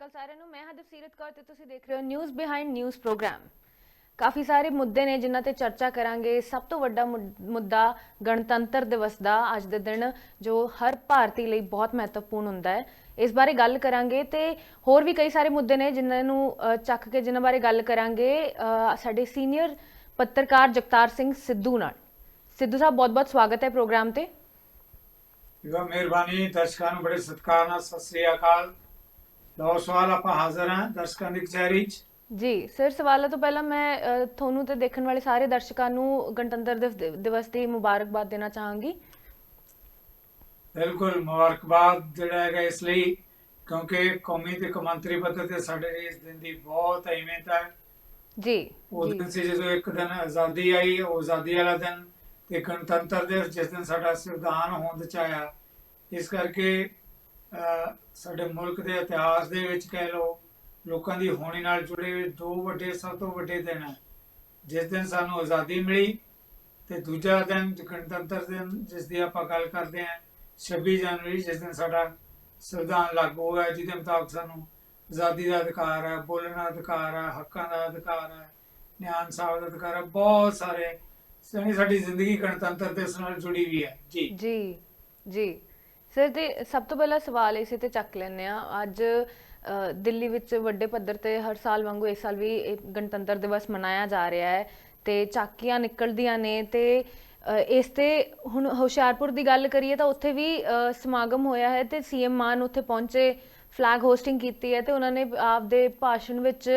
ਅਕਾਲ ਸਾਰਿਆਂ ਨੂੰ, ਮੈਂ ਹਾਂ ਦਵਸੀਰਤ ਕੌਰ ਤੇ ਤੁਸੀਂ ਦੇਖ ਰਹੇ ਹੋ ਨਿਊਜ਼ ਬਿਹਾਈਂਡ ਨਿਊਜ਼ ਪ੍ਰੋਗਰਾਮ ਕਾਫੀ ਸਾਰੇ ਮੁੱਦੇ ਨੇ ਜਿਨ੍ਹਾਂ ਤੇ ਚਰਚਾ ਕਰਾਂਗੇ। ਸਭ ਤੋਂ ਵੱਡਾ ਮੁੱਦਾ ਗਣਤੰਤਰ ਦਿਵਸ ਦਾ ਅੱਜ ਦੇ ਦਿਨ, ਜੋ ਹਰ ਭਾਰਤੀ ਲਈ ਬਹੁਤ ਮਹੱਤਵਪੂਰਨ ਹੁੰਦਾ ਹੈ। ਇਸ ਬਾਰੇ ਗੱਲ ਕਰਾਂਗੇ ਤੇ ਹੋਰ ਵੀ ਕਈ ਸਾਰੇ ਮੁੱਦੇ ਨੇ ਜਿਨ੍ਹਾਂ ਨੂੰ ਚੱਕ ਕੇ ਜਿਨ੍ਹਾਂ ਬਾਰੇ ਗੱਲ ਕਰਾਂਗੇ। ਸਾਡੇ ਸੀਨੀਅਰ ਪੱਤਰਕਾਰ ਜਗਤਾਰ ਸਿੰਘ ਸਿੱਧੂ ਨਾਲ। ਸਿੱਧੂ ਸਾਹਿਬ, ਬਹੁਤ-ਬਹੁਤ ਸਵਾਗਤ ਹੈ ਪ੍ਰੋਗਰਾਮ ਤੇ। ਬਹੁਤ ਮਿਹਰਬਾਨੀ ਦਰਸ਼ਕਾਂ ਨੂੰ, ਬੜੇ ਸਤਿਕਾਰ ਨਾਲ ਸਤਿ ਸ੍ਰੀ ਅਕਾਲ। ਲਓ ਸਵਾਲ ਆਪਾਂ ਹਾਜ਼ਰ ਹਾਂ ਦਰਸ਼ਕਾਂ ਦੀ ਕਚਹਿਰੀ 'ਚ। ਜੀ ਸਰ ਸਵਾਲਾਂ ਤੋਂ ਪਹਿਲਾਂ ਮੈਂ ਤੁਹਾਨੂੰ ਤੇ ਦੇਖਣ ਵਾਲੇ ਸਾਰੇ ਦਰਸ਼ਕਾਂ ਨੂੰ ਗਣਤੰਤਰ ਦਿਵ- ਦਿਵਸ ਦੀ ਮੁਬਾਰਕਬਾਦ ਦੇਣਾ ਚਾਹਾਂਗੀ। ਬਿਲਕੁਲ ਮੁਬਾਰਕਬਾਦ ਜਿਹੜਾ ਹੈਗਾ ਇਸ ਲਈ ਕਿਉਂਕਿ ਕੌਮੀ ਤੇ ਕੌਮਾਂਤਰੀ ਪੱਧਰ ਤੇ ਸਾਡੇ ਇਸ ਦਿਨ ਦੀ ਬਹੁਤ ਅਹਿਮੀਅਤ ਹੈ। ਜੀ ਜੀ। ਦਿਨ ਸੀ ਜਦੋਂ ਇੱਕ ਦਿਨ ਆਜ਼ਾਦੀ ਆਈ ਉਹ ਆਜ਼ਾਦੀ ਵਾਲਾ ਦਿਨ ਤੇ ਗਣਤੰਤਰ ਦਿਵਸ ਜਿਸ ਦਿਨ ਸਾਡਾ ਸੰਵਿਧਾਨ ਹੋਂਦ ਚ ਆਇਆ ਇਸ ਕਰਕੇ ਸਾਡੇ ਮੁਲਕ ਦੇ ਇਤਿਹਾਸ ਦੇ ਵਿੱਚ ਕਹਿ ਲਓ ਲੋਕਾਂ ਦੀ ਹੋਣੀ ਨਾਲ ਜੁੜੇ ਹੋਏ ਦੋ ਵੱਡੇ ਸਭ ਤੋਂ ਵੱਡੇ ਦਿਨ ਹੈ। ਜਿਸ ਦਿਨ ਸਾਨੂੰ ਆਜ਼ਾਦੀ ਮਿਲੀ ਤੇ ਦੂਜਾ ਦਿਨ ਗਣਤੰਤਰ ਦਿਨ ਜਿਸ ਦੀ ਆਪਾਂ ਗੱਲ ਕਰਦੇ ਹਾਂ 26 ਜਨਵਰੀ ਜਿਸ ਦਿਨ ਸਾਡਾ ਸੰਵਿਧਾਨ ਲਾਗੂ ਹੋਇਆ ਜਿਹਦੇ ਮੁਤਾਬਕ ਸਾਨੂੰ ਆਜ਼ਾਦੀ ਦਾ ਅਧਿਕਾਰ ਹੈ ਬੋਲਣ ਦਾ ਅਧਿਕਾਰ ਹੈ ਹੱਕਾਂ ਦਾ ਅਧਿਕਾਰ ਹੈ ਨਿਆਂ ਇਨਸਾਫ ਦਾ ਅਧਿਕਾਰ ਹੈ ਬਹੁਤ ਸਾਰੇ ਸਾਡੀ ਸਾਡੀ ਜ਼ਿੰਦਗੀ ਗਣਤੰਤਰ ਦਿਵਸ ਨਾਲ ਜੁੜੀ ਹੋਈ ਹੈ। ਜੀ। ਜੀ। ਜੀ। ਸਰ ਤੇ ਸਭ ਤੋਂ ਪਹਿਲਾ ਸਵਾਲ ਇਸੇ ਤੇ ਚੱਕ ਲੈਂਦੇ ਆ ਅੱਜ ਦਿੱਲੀ ਵਿੱਚ ਵੱਡੇ ਪੱਧਰ ਤੇ ਹਰ ਸਾਲ ਵਾਂਗੂ ਇਸ ਸਾਲ ਵੀ ਇਹ ਗਣਤੰਤਰ ਦਿਵਸ ਮਨਾਇਆ ਜਾ ਰਿਹਾ ਹੈ ਤੇ ਚਾਕੀਆਂ ਨਿਕਲਦੀਆਂ ਨੇ ਤੇ ਇਸ ਤੇ ਹੁਣ ਹੁਸ਼ਿਆਰਪੁਰ ਦੀ ਗੱਲ ਕਰੀਏ ਤਾਂ ਉੱਥੇ ਵੀ ਸਮਾਗਮ ਹੋਇਆ ਹੈ ਤੇ ਸੀਐਮ ਮਾਨ ਉੱਥੇ ਪਹੁੰਚੇ ਫਲੈਗ ਹੋਸਟਿੰਗ ਕੀਤੀ ਹੈ ਤੇ ਉਹਨਾਂ ਨੇ ਆਪਦੇ ਭਾਸ਼ਣ ਵਿੱਚ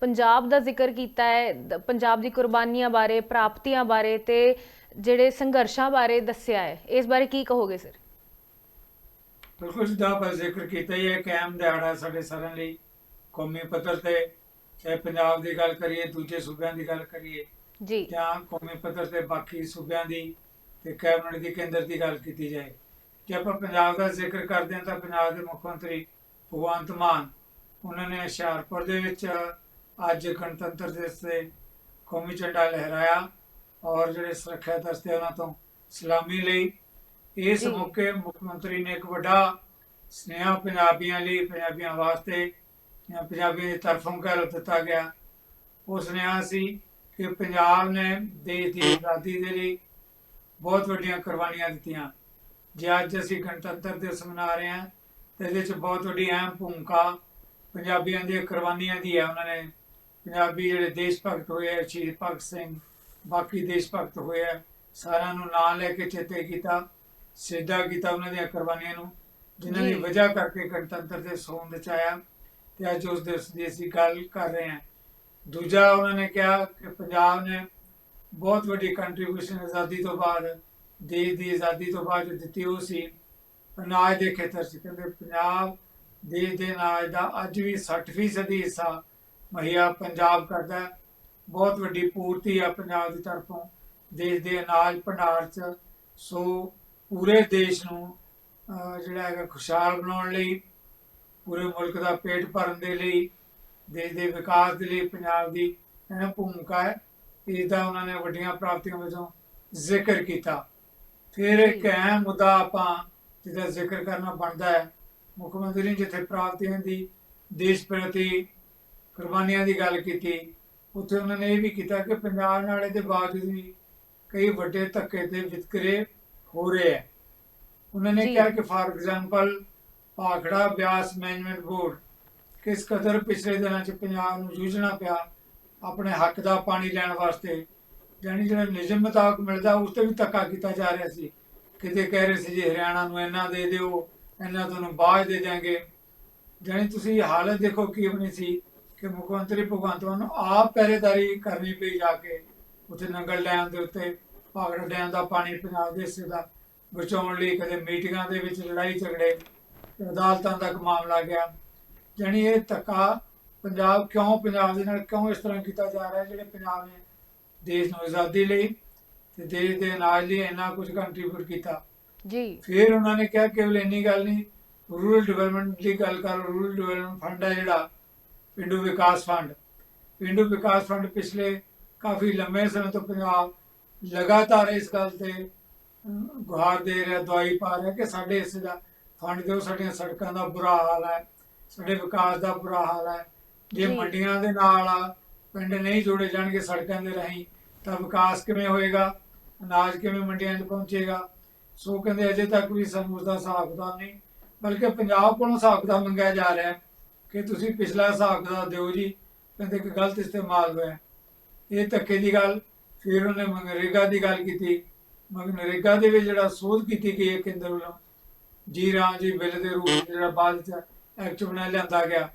ਪੰਜਾਬ ਦਾ ਜ਼ਿਕਰ ਕੀਤਾ ਹੈ, ਦ- ਪੰਜਾਬ ਦੀ ਕੁਰਬਾਨੀਆਂ ਬਾਰੇ, ਪ੍ਰਾਪਤੀਆਂ ਬਾਰੇ ਤੇ ਜਿਹੜੇ ਸੰਘਰਸ਼ਾਂ ਬਾਰੇ ਦੱਸਿਆ ਹੈ। ਇਸ ਬਾਰੇ ਕੀ ਕਹੋਗੇ ਸਰ ਬਿਲਕੁਲ ਜਿੱਦਾਂ ਆਪਾਂ ਜ਼ਿਕਰ ਕੀਤਾ ਹੀ ਹੈ ਕਾਇਮ ਦਿਹਾੜਾ ਸਾਡੇ ਸਾਰਿਆਂ ਲਈ ਕੌਮੀ ਪੱਧਰ ਤੇ ਚਾਹੇ ਪੰਜਾਬ ਦੀ ਗੱਲ ਕਰੀਏ ਦੂਜੇ ਸੂਬਿਆਂ ਦੀ ਗੱਲ ਕਰੀਏ ਜੀ। ਜਾਂ ਕੌਮੀ ਪੱਧਰ ਤੇ ਬਾਕੀ ਸੂਬਿਆਂ ਦੀ ਤੇ ਕੈਬਨਿਟ ਦੀ ਕੇਂਦਰ ਦੀ ਗੱਲ ਕੀਤੀ ਜਾਏ। ਜੇ ਆਪਾਂ ਪੰਜਾਬ ਦਾ ਜ਼ਿਕਰ ਕਰਦੇ ਹਾਂ ਤਾਂ ਪੰਜਾਬ ਦੇ ਮੁੱਖ ਮੰਤਰੀ ਭਗਵੰਤ ਮਾਨ ਉਹਨਾਂ ਨੇ ਹੁਸ਼ਿਆਰਪੁਰ ਦੇ ਵਿੱਚ ਅੱਜ ਗਣਤੰਤਰ ਦਿਵਸ ਤੇ ਕੌਮੀ ਝੰਡਾ ਲਹਿਰਾਇਆ ਔਰ ਜਿਹੜੇ ਸੁਰੱਖਿਆ ਦਸਤੇ ਉਹਨਾਂ ਤੋਂ ਸਲਾਮੀ ਲਈ ਇਸ। ਮੌਕੇ ਮੁੱਖ ਮੰਤਰੀ ਨੇ ਇੱਕ ਵੱਡਾ ਸੁਨੇਹਾ ਪੰਜਾਬੀਆਂ ਲਈ ਪੰਜਾਬੀਆਂ ਵਾਸਤੇ ਜਾਂ ਪੰਜਾਬੀਆਂ ਦੀ ਤਰਫੋਂ ਕਹਿ ਲਓ ਦਿੱਤਾ ਗਿਆ। ਉਹ ਸੁਨੇਹਾ ਸੀ ਕਿ ਪੰਜਾਬ ਨੇ ਦੇਸ਼ ਦੀ ਆਜ਼ਾਦੀ ਦੇ ਲਈ ਬਹੁਤ ਵੱਡੀਆਂ ਕੁਰਬਾਨੀਆਂ ਦਿੱਤੀਆਂ। ਜੇ ਅੱਜ ਅਸੀਂ ਗਣਤੰਤਰ ਦਿਵਸ ਮਨਾ ਰਹੇ ਹਾਂ ਤੇ ਇਹਦੇ ਵਿੱਚ ਬਹੁਤ ਵੱਡੀ ਅਹਿਮ ਭੂਮਿਕਾ ਪੰਜਾਬੀਆਂ ਦੀਆਂ ਕੁਰਬਾਨੀਆਂ ਦੀ ਹੈ। ਉਹਨਾਂ ਨੇ ਪੰਜਾਬੀ ਜਿਹੜੇ ਦੇਸ਼ ਭਗਤ ਹੋਏ ਆ ਸ਼ਹੀਦ ਭਗਤ ਸਿੰਘ ਬਾਕੀ ਦੇਸ਼ ਭਗਤ ਹੋਏ ਆ ਸਾਰਿਆਂ ਨੂੰ ਨਾਂ ਲੈ ਕੇ ਚੇਤੇ ਕੀਤਾ। ਸਿੱਧਾ ਕੀਤਾ ਉਹਨਾਂ ਦੀਆਂ ਕੁਰਬਾਨੀਆਂ ਨੂੰ ਜਿਨ੍ਹਾਂ ਦੀ। ਵਜ੍ਹਾ ਕਰਕੇ ਗਣਤੰਤਰ ਦਿਵਸ ਹੋਂਦ ਵਿੱਚ ਆਇਆ ਤੇ ਅੱਜ ਉਸ ਦਿਵਸ ਦੀ ਅਸੀਂ ਗੱਲ ਕਰ ਰਹੇ ਹਾਂ। ਦੂਜਾ ਉਹਨਾਂ ਨੇ ਕਿਹਾ ਕਿ ਪੰਜਾਬ ਨੇ ਬਹੁਤ ਵੱਡੀ ਕੰਟਰੀਬਿਊਸ਼ਨ ਆਜ਼ਾਦੀ ਤੋਂ ਬਾਅਦ ਦੇਸ਼ ਦੀ ਆਜ਼ਾਦੀ ਤੋਂ ਬਾਅਦ ਜੋ ਦਿੱਤੀ ਉਹ ਸੀ ਅਨਾਜ ਦੇ ਖੇਤਰ 'ਚ। ਕਹਿੰਦੇ ਪੰਜਾਬ ਦੇਸ਼ ਦੇ ਅਨਾਜ ਦਾ ਅੱਜ ਵੀ 60% ਹਿੱਸਾ ਮੁਹੱਈਆ ਪੰਜਾਬ ਕਰਦਾ ਹੈ। ਬਹੁਤ ਵੱਡੀ ਪੂਰਤੀ ਆ ਪੰਜਾਬ ਦੀ ਤਰਫੋਂ। ਦੇਸ਼ ਦੇ ਅਨਾਜ ਭੰਡਾਰ 'ਚ ਸੋ ਪੂਰੇ ਦੇਸ਼ ਨੂੰ ਜਿਹੜਾ ਹੈਗਾ ਖੁਸ਼ਹਾਲ ਬਣਾਉਣ ਲਈ ਪੂਰੇ ਮੁਲਕ ਦਾ ਪੇਟ ਭਰਨ ਦੇ ਲਈ ਦੇਸ਼ ਦੇ ਵਿਕਾਸ ਦੇ ਲਈ ਪੰਜਾਬ ਦੀ ਅਹਿਮ ਭੂਮਿਕਾ ਹੈ ਇਸ ਦਾ ਉਹਨਾਂ ਨੇ ਵੱਡੀਆਂ ਪ੍ਰਾਪਤੀਆਂ ਵਜੋਂ ਜ਼ਿਕਰ ਕੀਤਾ ਫਿਰ ਇੱਕ। ਅਹਿਮ ਮੁੱਦਾ ਆਪਾਂ ਜਿਹਦਾ ਜ਼ਿਕਰ ਕਰਨਾ ਬਣਦਾ ਹੈ ਮੁੱਖ ਮੰਤਰੀ ਨੇ ਜਿੱਥੇ ਪ੍ਰਾਪਤੀਆਂ ਦੀ ਦੇਸ਼ ਪ੍ਰਤੀ ਕੁਰਬਾਨੀਆਂ ਦੀ ਗੱਲ ਕੀਤੀ ਉੱਥੇ ਉਹਨਾਂ ਨੇ ਇਹ ਵੀ ਕੀਤਾ ਕਿ ਪੰਜਾਬ ਨਾਲ ਇਹਦੇ ਬਾਵਜੂਦ ਵੀ ਕਈ ਵੱਡੇ ਧੱਕੇ ਤੇ ਵਿਤਕਰੇ ਹੋ ਰਹੇ ਹੈ। ਉਹਨਾਂ ਨੇ ਜੀ। ਕਿਹਾ ਕਿ for example Bhakra Beas management board ਕਿਸ ਕਦਰ ਪਿਛਲੇ ਦਿਨਾਂ 'ਚ ਪੰਜਾਬ ਨੂੰ ਜੂਝਣਾ ਪਿਆ ਆਪਣੇ ਹੱਕ ਦਾ ਪਾਣੀ ਲੈਣ ਵਾਸਤੇ ਜਾਨੀ ਜਿਹੜਾ ਨਿਯਮ ਮੁਤਾਬਕ ਮਿਲਦਾ ਉਸ ਤੇ ਵੀ ਧੱਕਾ ਕੀਤਾ ਜਾ ਰਿਹਾ ਸੀ। ਕਿਤੇ ਕਹਿ ਰਹੇ ਸੀ ਜੀ ਹਰਿਆਣਾ ਨੂੰ ਇੰਨਾ ਦੇ ਦਿਓ ਇੰਨਾ ਤੁਹਾਨੂੰ ਬਾਅਦ ਦੇ ਦਿਆਂਗੇ। ਜਾਨੀ ਤੁਸੀਂ ਹਾਲਤ ਦੇਖੋ ਕੀ ਬਣੀ ਸੀ ਕਿ ਮੁੱਖ ਮੰਤਰੀ ਭਗਵੰਤ ਮਾਨ ਨੂੰ ਆਪ ਪਹਿਰੇਦਾਰੀ ਕਰਨੀ ਪਈ ਜਾ ਕੇ ਉੱਥੇ ਨੰਗਲ ਡੈਮ ਦੇ ਉੱਤੇ ਭਾਗੜਾ ਡੈਮ ਦਾ ਪਾਣੀ ਪੰਜਾਬ ਦੇ ਹਿੱਸੇ ਦਾ ਬਚਾਉਣ ਲਈ ਕਦੇ ਮੀਟਿੰਗਾਂ ਦੇ ਵਿੱਚ ਲੜਾਈ ਝਗੜੇ ਅਦਾਲਤਾਂ ਤੱਕ ਮਾਮਲਾ ਗਿਆ। ਜਾਣੀ ਇਹ ਧੱਕਾ ਪੰਜਾਬ ਕਿਉਂ ਪੰਜਾਬ ਦੇ ਨਾਲ ਕਿਉਂ ਇਸ ਤਰ੍ਹਾਂ ਕੀਤਾ ਜਾ ਰਿਹਾ ਜਿਹੜੇ ਪੰਜਾਬ ਨੇ ਦੇਸ਼ ਨੂੰ ਆਜ਼ਾਦੀ ਲਈ ਤੇ ਦੇਸ਼ ਦੇ ਅਨਾਜ ਲਈ ਇੰਨਾ ਕੁਝ ਕੰਟਰੀਬਿਊਟ ਕੀਤਾ। ਜੀ। ਫਿਰ ਉਹਨਾਂ ਨੇ ਕਿਹਾ ਕੇਵਲ ਇੰਨੀ ਗੱਲ ਨਹੀਂ ਰੂਰਲ ਡਿਵੈਲਪਮੈਂਟ ਦੀ ਗੱਲ ਕਰ ਰੂਰਲ ਡਿਵੈਲਪਮੈਂਟ ਫੰਡ ਹੈ ਜਿਹੜਾ ਪਿੰਡੂ ਵਿਕਾਸ ਫੰਡ ਪਿੰਡੂ ਵਿਕਾਸ ਫੰਡ ਪਿਛਲੇ ਕਾਫੀ ਲੰਮੇ ਸਮੇਂ ਤੋਂ ਪੰਜਾਬ ਲਗਾਤਾਰ ਇਸ ਗੱਲ ਤੇ ਗੁਹਾਰ ਦੇ ਰਿਹਾ ਦਵਾਈ ਪਾ ਰਿਹਾ ਕਿ ਸਾਡੇ ਹਿੱਸੇ ਦਾ ਫੰਡ ਦਿਓ ਸਾਡੀਆਂ ਸੜਕਾਂ ਦਾ ਬੁਰਾ ਹਾਲ ਹੈ ਸਾਡੇ ਵਿਕਾਸ ਦਾ ਬੁਰਾ ਹਾਲ ਹੈ। ਜੇ। ਮੰਡੀਆਂ ਦੇ ਨਾਲ ਪਿੰਡ ਨਹੀਂ ਜੋੜੇ ਜਾਣਗੇ ਸੜਕਾਂ ਦੇ ਰਾਹੀਂ ਤਾਂ ਵਿਕਾਸ ਕਿਵੇਂ ਹੋਏਗਾ? ਅਨਾਜ ਕਿਵੇਂ ਮੰਡੀਆਂ 'ਚ ਪਹੁੰਚੇਗਾ? ਸੋ ਕਹਿੰਦੇ ਅਜੇ ਤੱਕ ਵੀ ਸਾਨੂੰ ਉਸਦਾ ਹਿਸਾਬ ਕਿਤਾਬ ਨਹੀਂ ਬਲਕਿ ਪੰਜਾਬ ਕੋਲੋਂ ਹਿਸਾਬ ਕਿਤਾਬ ਮੰਗਿਆ ਜਾ ਰਿਹਾ ਕਿ ਤੁਸੀਂ ਪਿਛਲਾ ਹਿਸਾਬ ਕਿਤਾਬ ਦਿਓ ਜੀ ਕਹਿੰਦੇ ਕਿ ਗਲਤ ਇਸਤੇਮਾਲ ਹੋਇਆ। ਇਹ ਧੱਕੇ ਦੀ ਗੱਲ ਫਿਰ ਉਹਨੇ ਮਨਰੇਗਾ ਦੀ ਗੱਲ ਕੀਤੀ ਮਨਰੇਗਾ ਦੇ ਵਿੱਚ ਜਿਹੜਾ ਸੋਧ ਕੀਤੀ ਗਈ ਹੈ ਕੇਂਦਰ ਵੱਲੋਂ ਜੀ ਰਾਮ ਜੀ ਬਿੱਲ ਦੇ ਰੂਪ ਜਿਹੜਾ ਬਾਅਦ ਚ ਐਕਟ ਬਣਾ ਲਿਆਂਦਾ ਗਿਆ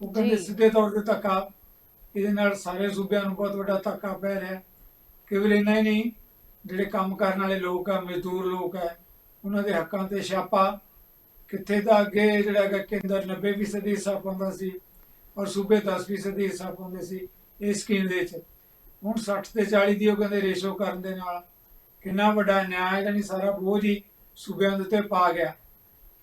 ਉਹ ਕਹਿੰਦੇ। ਸਿੱਧੇ ਤੌਰ ਤੇ ਧੱਕਾ ਇਹਦੇ ਨਾਲ ਸਾਰੇ ਸੂਬਿਆਂ ਨੂੰ ਬਹੁਤ ਵੱਡਾ ਧੱਕਾ ਪੈ ਰਿਹਾ। ਕੇਵਲ ਇੰਨਾ ਹੀ ਨਹੀਂ ਜਿਹੜੇ ਕੰਮ ਕਰਨ ਵਾਲੇ ਲੋਕ ਆ ਮਜ਼ਦੂਰ ਲੋਕ ਆ ਉਹਨਾਂ ਦੇ ਹੱਕਾਂ ਤੇ ਛਾਪਾ ਕਿੱਥੇ ਤਾਂ ਅੱਗੇ ਜਿਹੜਾ ਹੈਗਾ ਕੇਂਦਰ 90% ਹਿੱਸਾ ਪਾਉਂਦਾ ਸੀ ਔਰ ਸੂਬੇ 10% ਹਿੱਸਾ ਪਾਉਂਦੇ ਸੀ ਇਸ ਸਕੀਮ ਦੇ ਵਿੱਚ ਹੁਣ 60 ਤੇ 40 ਦੀ ਉਹ ਕਹਿੰਦੇ ਰੇਸ਼ੋ ਕਰਨ ਦੇ ਨਾਲ ਕਿੰਨਾ ਵੱਡਾ ਨਿਆਂ ਜਾਨੀ ਸਾਰਾ ਬੋਝ ਹੀ ਸੂਬਿਆਂ ਦੇ ਉੱਤੇ ਪਾ ਗਿਆ।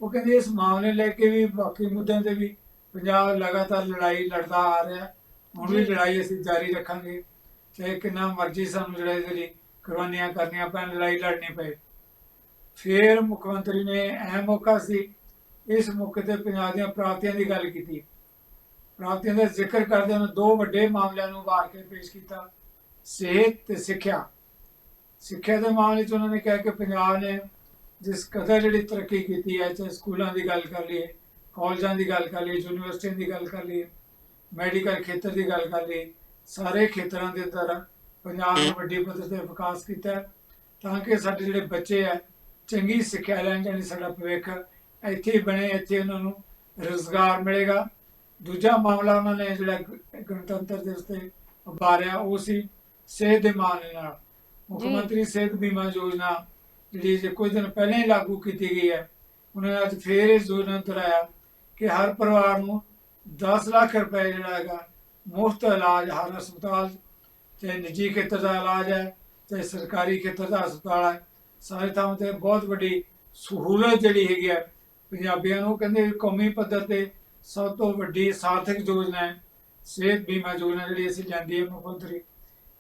ਉਹ ਕਹਿੰਦੇ ਇਸ ਮਾਮਲੇ ਲੈ ਕੇ ਵੀ ਬਾਕੀ ਮੁੱਦਿਆਂ ਤੇ ਵੀ ਪੰਜਾਬ ਲਗਾਤਾਰ ਲੜਾਈ ਲੜਦਾ ਆ ਰਿਹਾ। ਹੁਣ ਵੀ। ਲੜਾਈ ਅਸੀਂ ਜਾਰੀ ਰੱਖਾਂਗੇ। ਚਾਹੇ ਕਿੰਨਾ ਮਰਜ਼ੀ ਸਾਨੂੰ ਜਿਹੜਾ ਇਹਦੇ ਲਈ ਕੁਰਬਾਨੀਆਂ ਕਰਨੀਆਂ ਪੈਣ ਲੜਾਈ ਲੜਨੀ ਪਏ। ਫਿਰ ਮੁੱਖ ਮੰਤਰੀ ਨੇ ਅਹਿਮ ਮੌਕਾ ਸੀ ਇਸ ਮੌਕੇ ਤੇ ਪੰਜਾਬ ਦੀਆਂ ਪ੍ਰਾਪਤੀਆਂ ਦੀ ਗੱਲ ਕੀਤੀ। ਪ੍ਰਾਪਤੀਆਂ ਦਾ ਜ਼ਿਕਰ ਕਰਦੇ ਉਹਨਾਂ ਦੋ ਵੱਡੇ ਮਾਮਲਿਆਂ ਨੂੰ ਵਾਰ ਕੇ ਪੇਸ਼ ਕੀਤਾ। ਸਿਹਤ ਤੇ ਸਿੱਖਿਆ। ਸਿੱਖਿਆ ਦੇ ਮਾਮਲੇ 'ਚ ਉਹਨਾਂ ਨੇ ਕਿਹਾ ਕਿ ਪੰਜਾਬ ਨੇ ਜਿਸ ਕਦਰ ਜਿਹੜੀ ਤਰੱਕੀ ਕੀਤੀ ਹੈ, ਚਾਹੇ ਸਕੂਲਾਂ ਦੀ ਗੱਲ ਕਰ ਲਈਏ, ਕਾਲਜਾਂ ਦੀ ਗੱਲ ਕਰ ਲਈਏ, ਯੂਨੀਵਰਸਿਟੀਆਂ ਦੀ ਗੱਲ ਕਰ ਲਈਏ, ਮੈਡੀਕਲ ਖੇਤਰ ਦੀ ਗੱਲ ਕਰ ਲਈਏ, ਸਾਰੇ ਖੇਤਰਾਂ ਦੇ ਅੰਦਰ ਪੰਜਾਬ ਨੇ ਵੱਡੀ ਪੱਧਰ ਤੇ ਵਿਕਾਸ ਕੀਤਾ ਤਾਂ ਕਿ ਸਾਡੇ ਜਿਹੜੇ ਬੱਚੇ ਆ ਚੰਗੀ ਸਿੱਖਿਆ ਲੈਣ ਜਾਣੀ ਸਾਡਾ ਭਵਿੱਖ ਇੱਥੇ ਬਣੇ, ਇੱਥੇ ਉਹਨਾਂ ਨੂੰ ਰੋਜ਼ਗਾਰ ਮਿਲੇਗਾ। ਦੂਜਾ ਮਾਮਲਾ ਉਹਨਾਂ ਨੇ ਜਿਹੜਾ ਗਣਤੰਤਰ ਦਿਵਸ ਤੇ ਉਭਾਰਿਆ, ਉਹ ਸੀ ਸਿਹਤ ਦੇ ਮਾਮਲੇ ਨਾਲ ਮੁੱਖ। ਮੰਤਰੀ ਸਿਹਤ ਬੀਮਾ ਯੋਜਨਾ ਜਿਹੜੀ ਜੇ ਕੁਝ ਦਿਨ ਪਹਿਲਾਂ ਹੀ ਲਾਗੂ ਕੀਤੀ ਗਈ ਹੈ ਉਹਨਾਂ ਨੇ ਅੱਜ ਫੇਰ ਇਸ ਯੋਜਨਾ ਨੂੰ ਦੁਹਰਾਇਆ ਕਿ ਹਰ ਪਰਿਵਾਰ ਨੂੰ 10 ਲੱਖ ਰੁਪਏ ਜਿਹੜਾ ਹੈਗਾ ਮੁਫਤ ਇਲਾਜ ਹਰ ਹਸਪਤਾਲ ਚਾਹੇ ਨਿੱਜੀ ਖੇਤਰ ਦਾ ਇਲਾਜ ਹੈ ਚਾਹੇ ਸਰਕਾਰੀ ਖੇਤਰ ਦਾ ਹਸਪਤਾਲ ਹੈ ਸਾਰੇ ਥਾਵਾਂ ਤੇ ਬਹੁਤ ਵੱਡੀ ਸਹੂਲਤ ਜਿਹੜੀ ਹੈਗੀ ਹੈ ਪੰਜਾਬੀਆਂ ਨੂੰ ਕਹਿੰਦੇ ਕੌਮੀ ਪੱਧਰ ਤੇ ਸਭ ਤੋਂ ਵੱਡੀ ਸਾਰਥਕ ਯੋਜਨਾ ਹੈ ਸਿਹਤ ਬੀਮਾ ਯੋਜਨਾ ਜਿਹੜੀ ਅਸੀਂ ਲੈਂਦੀ ਹੈ ਮੁੱਖ ਮੰਤਰੀ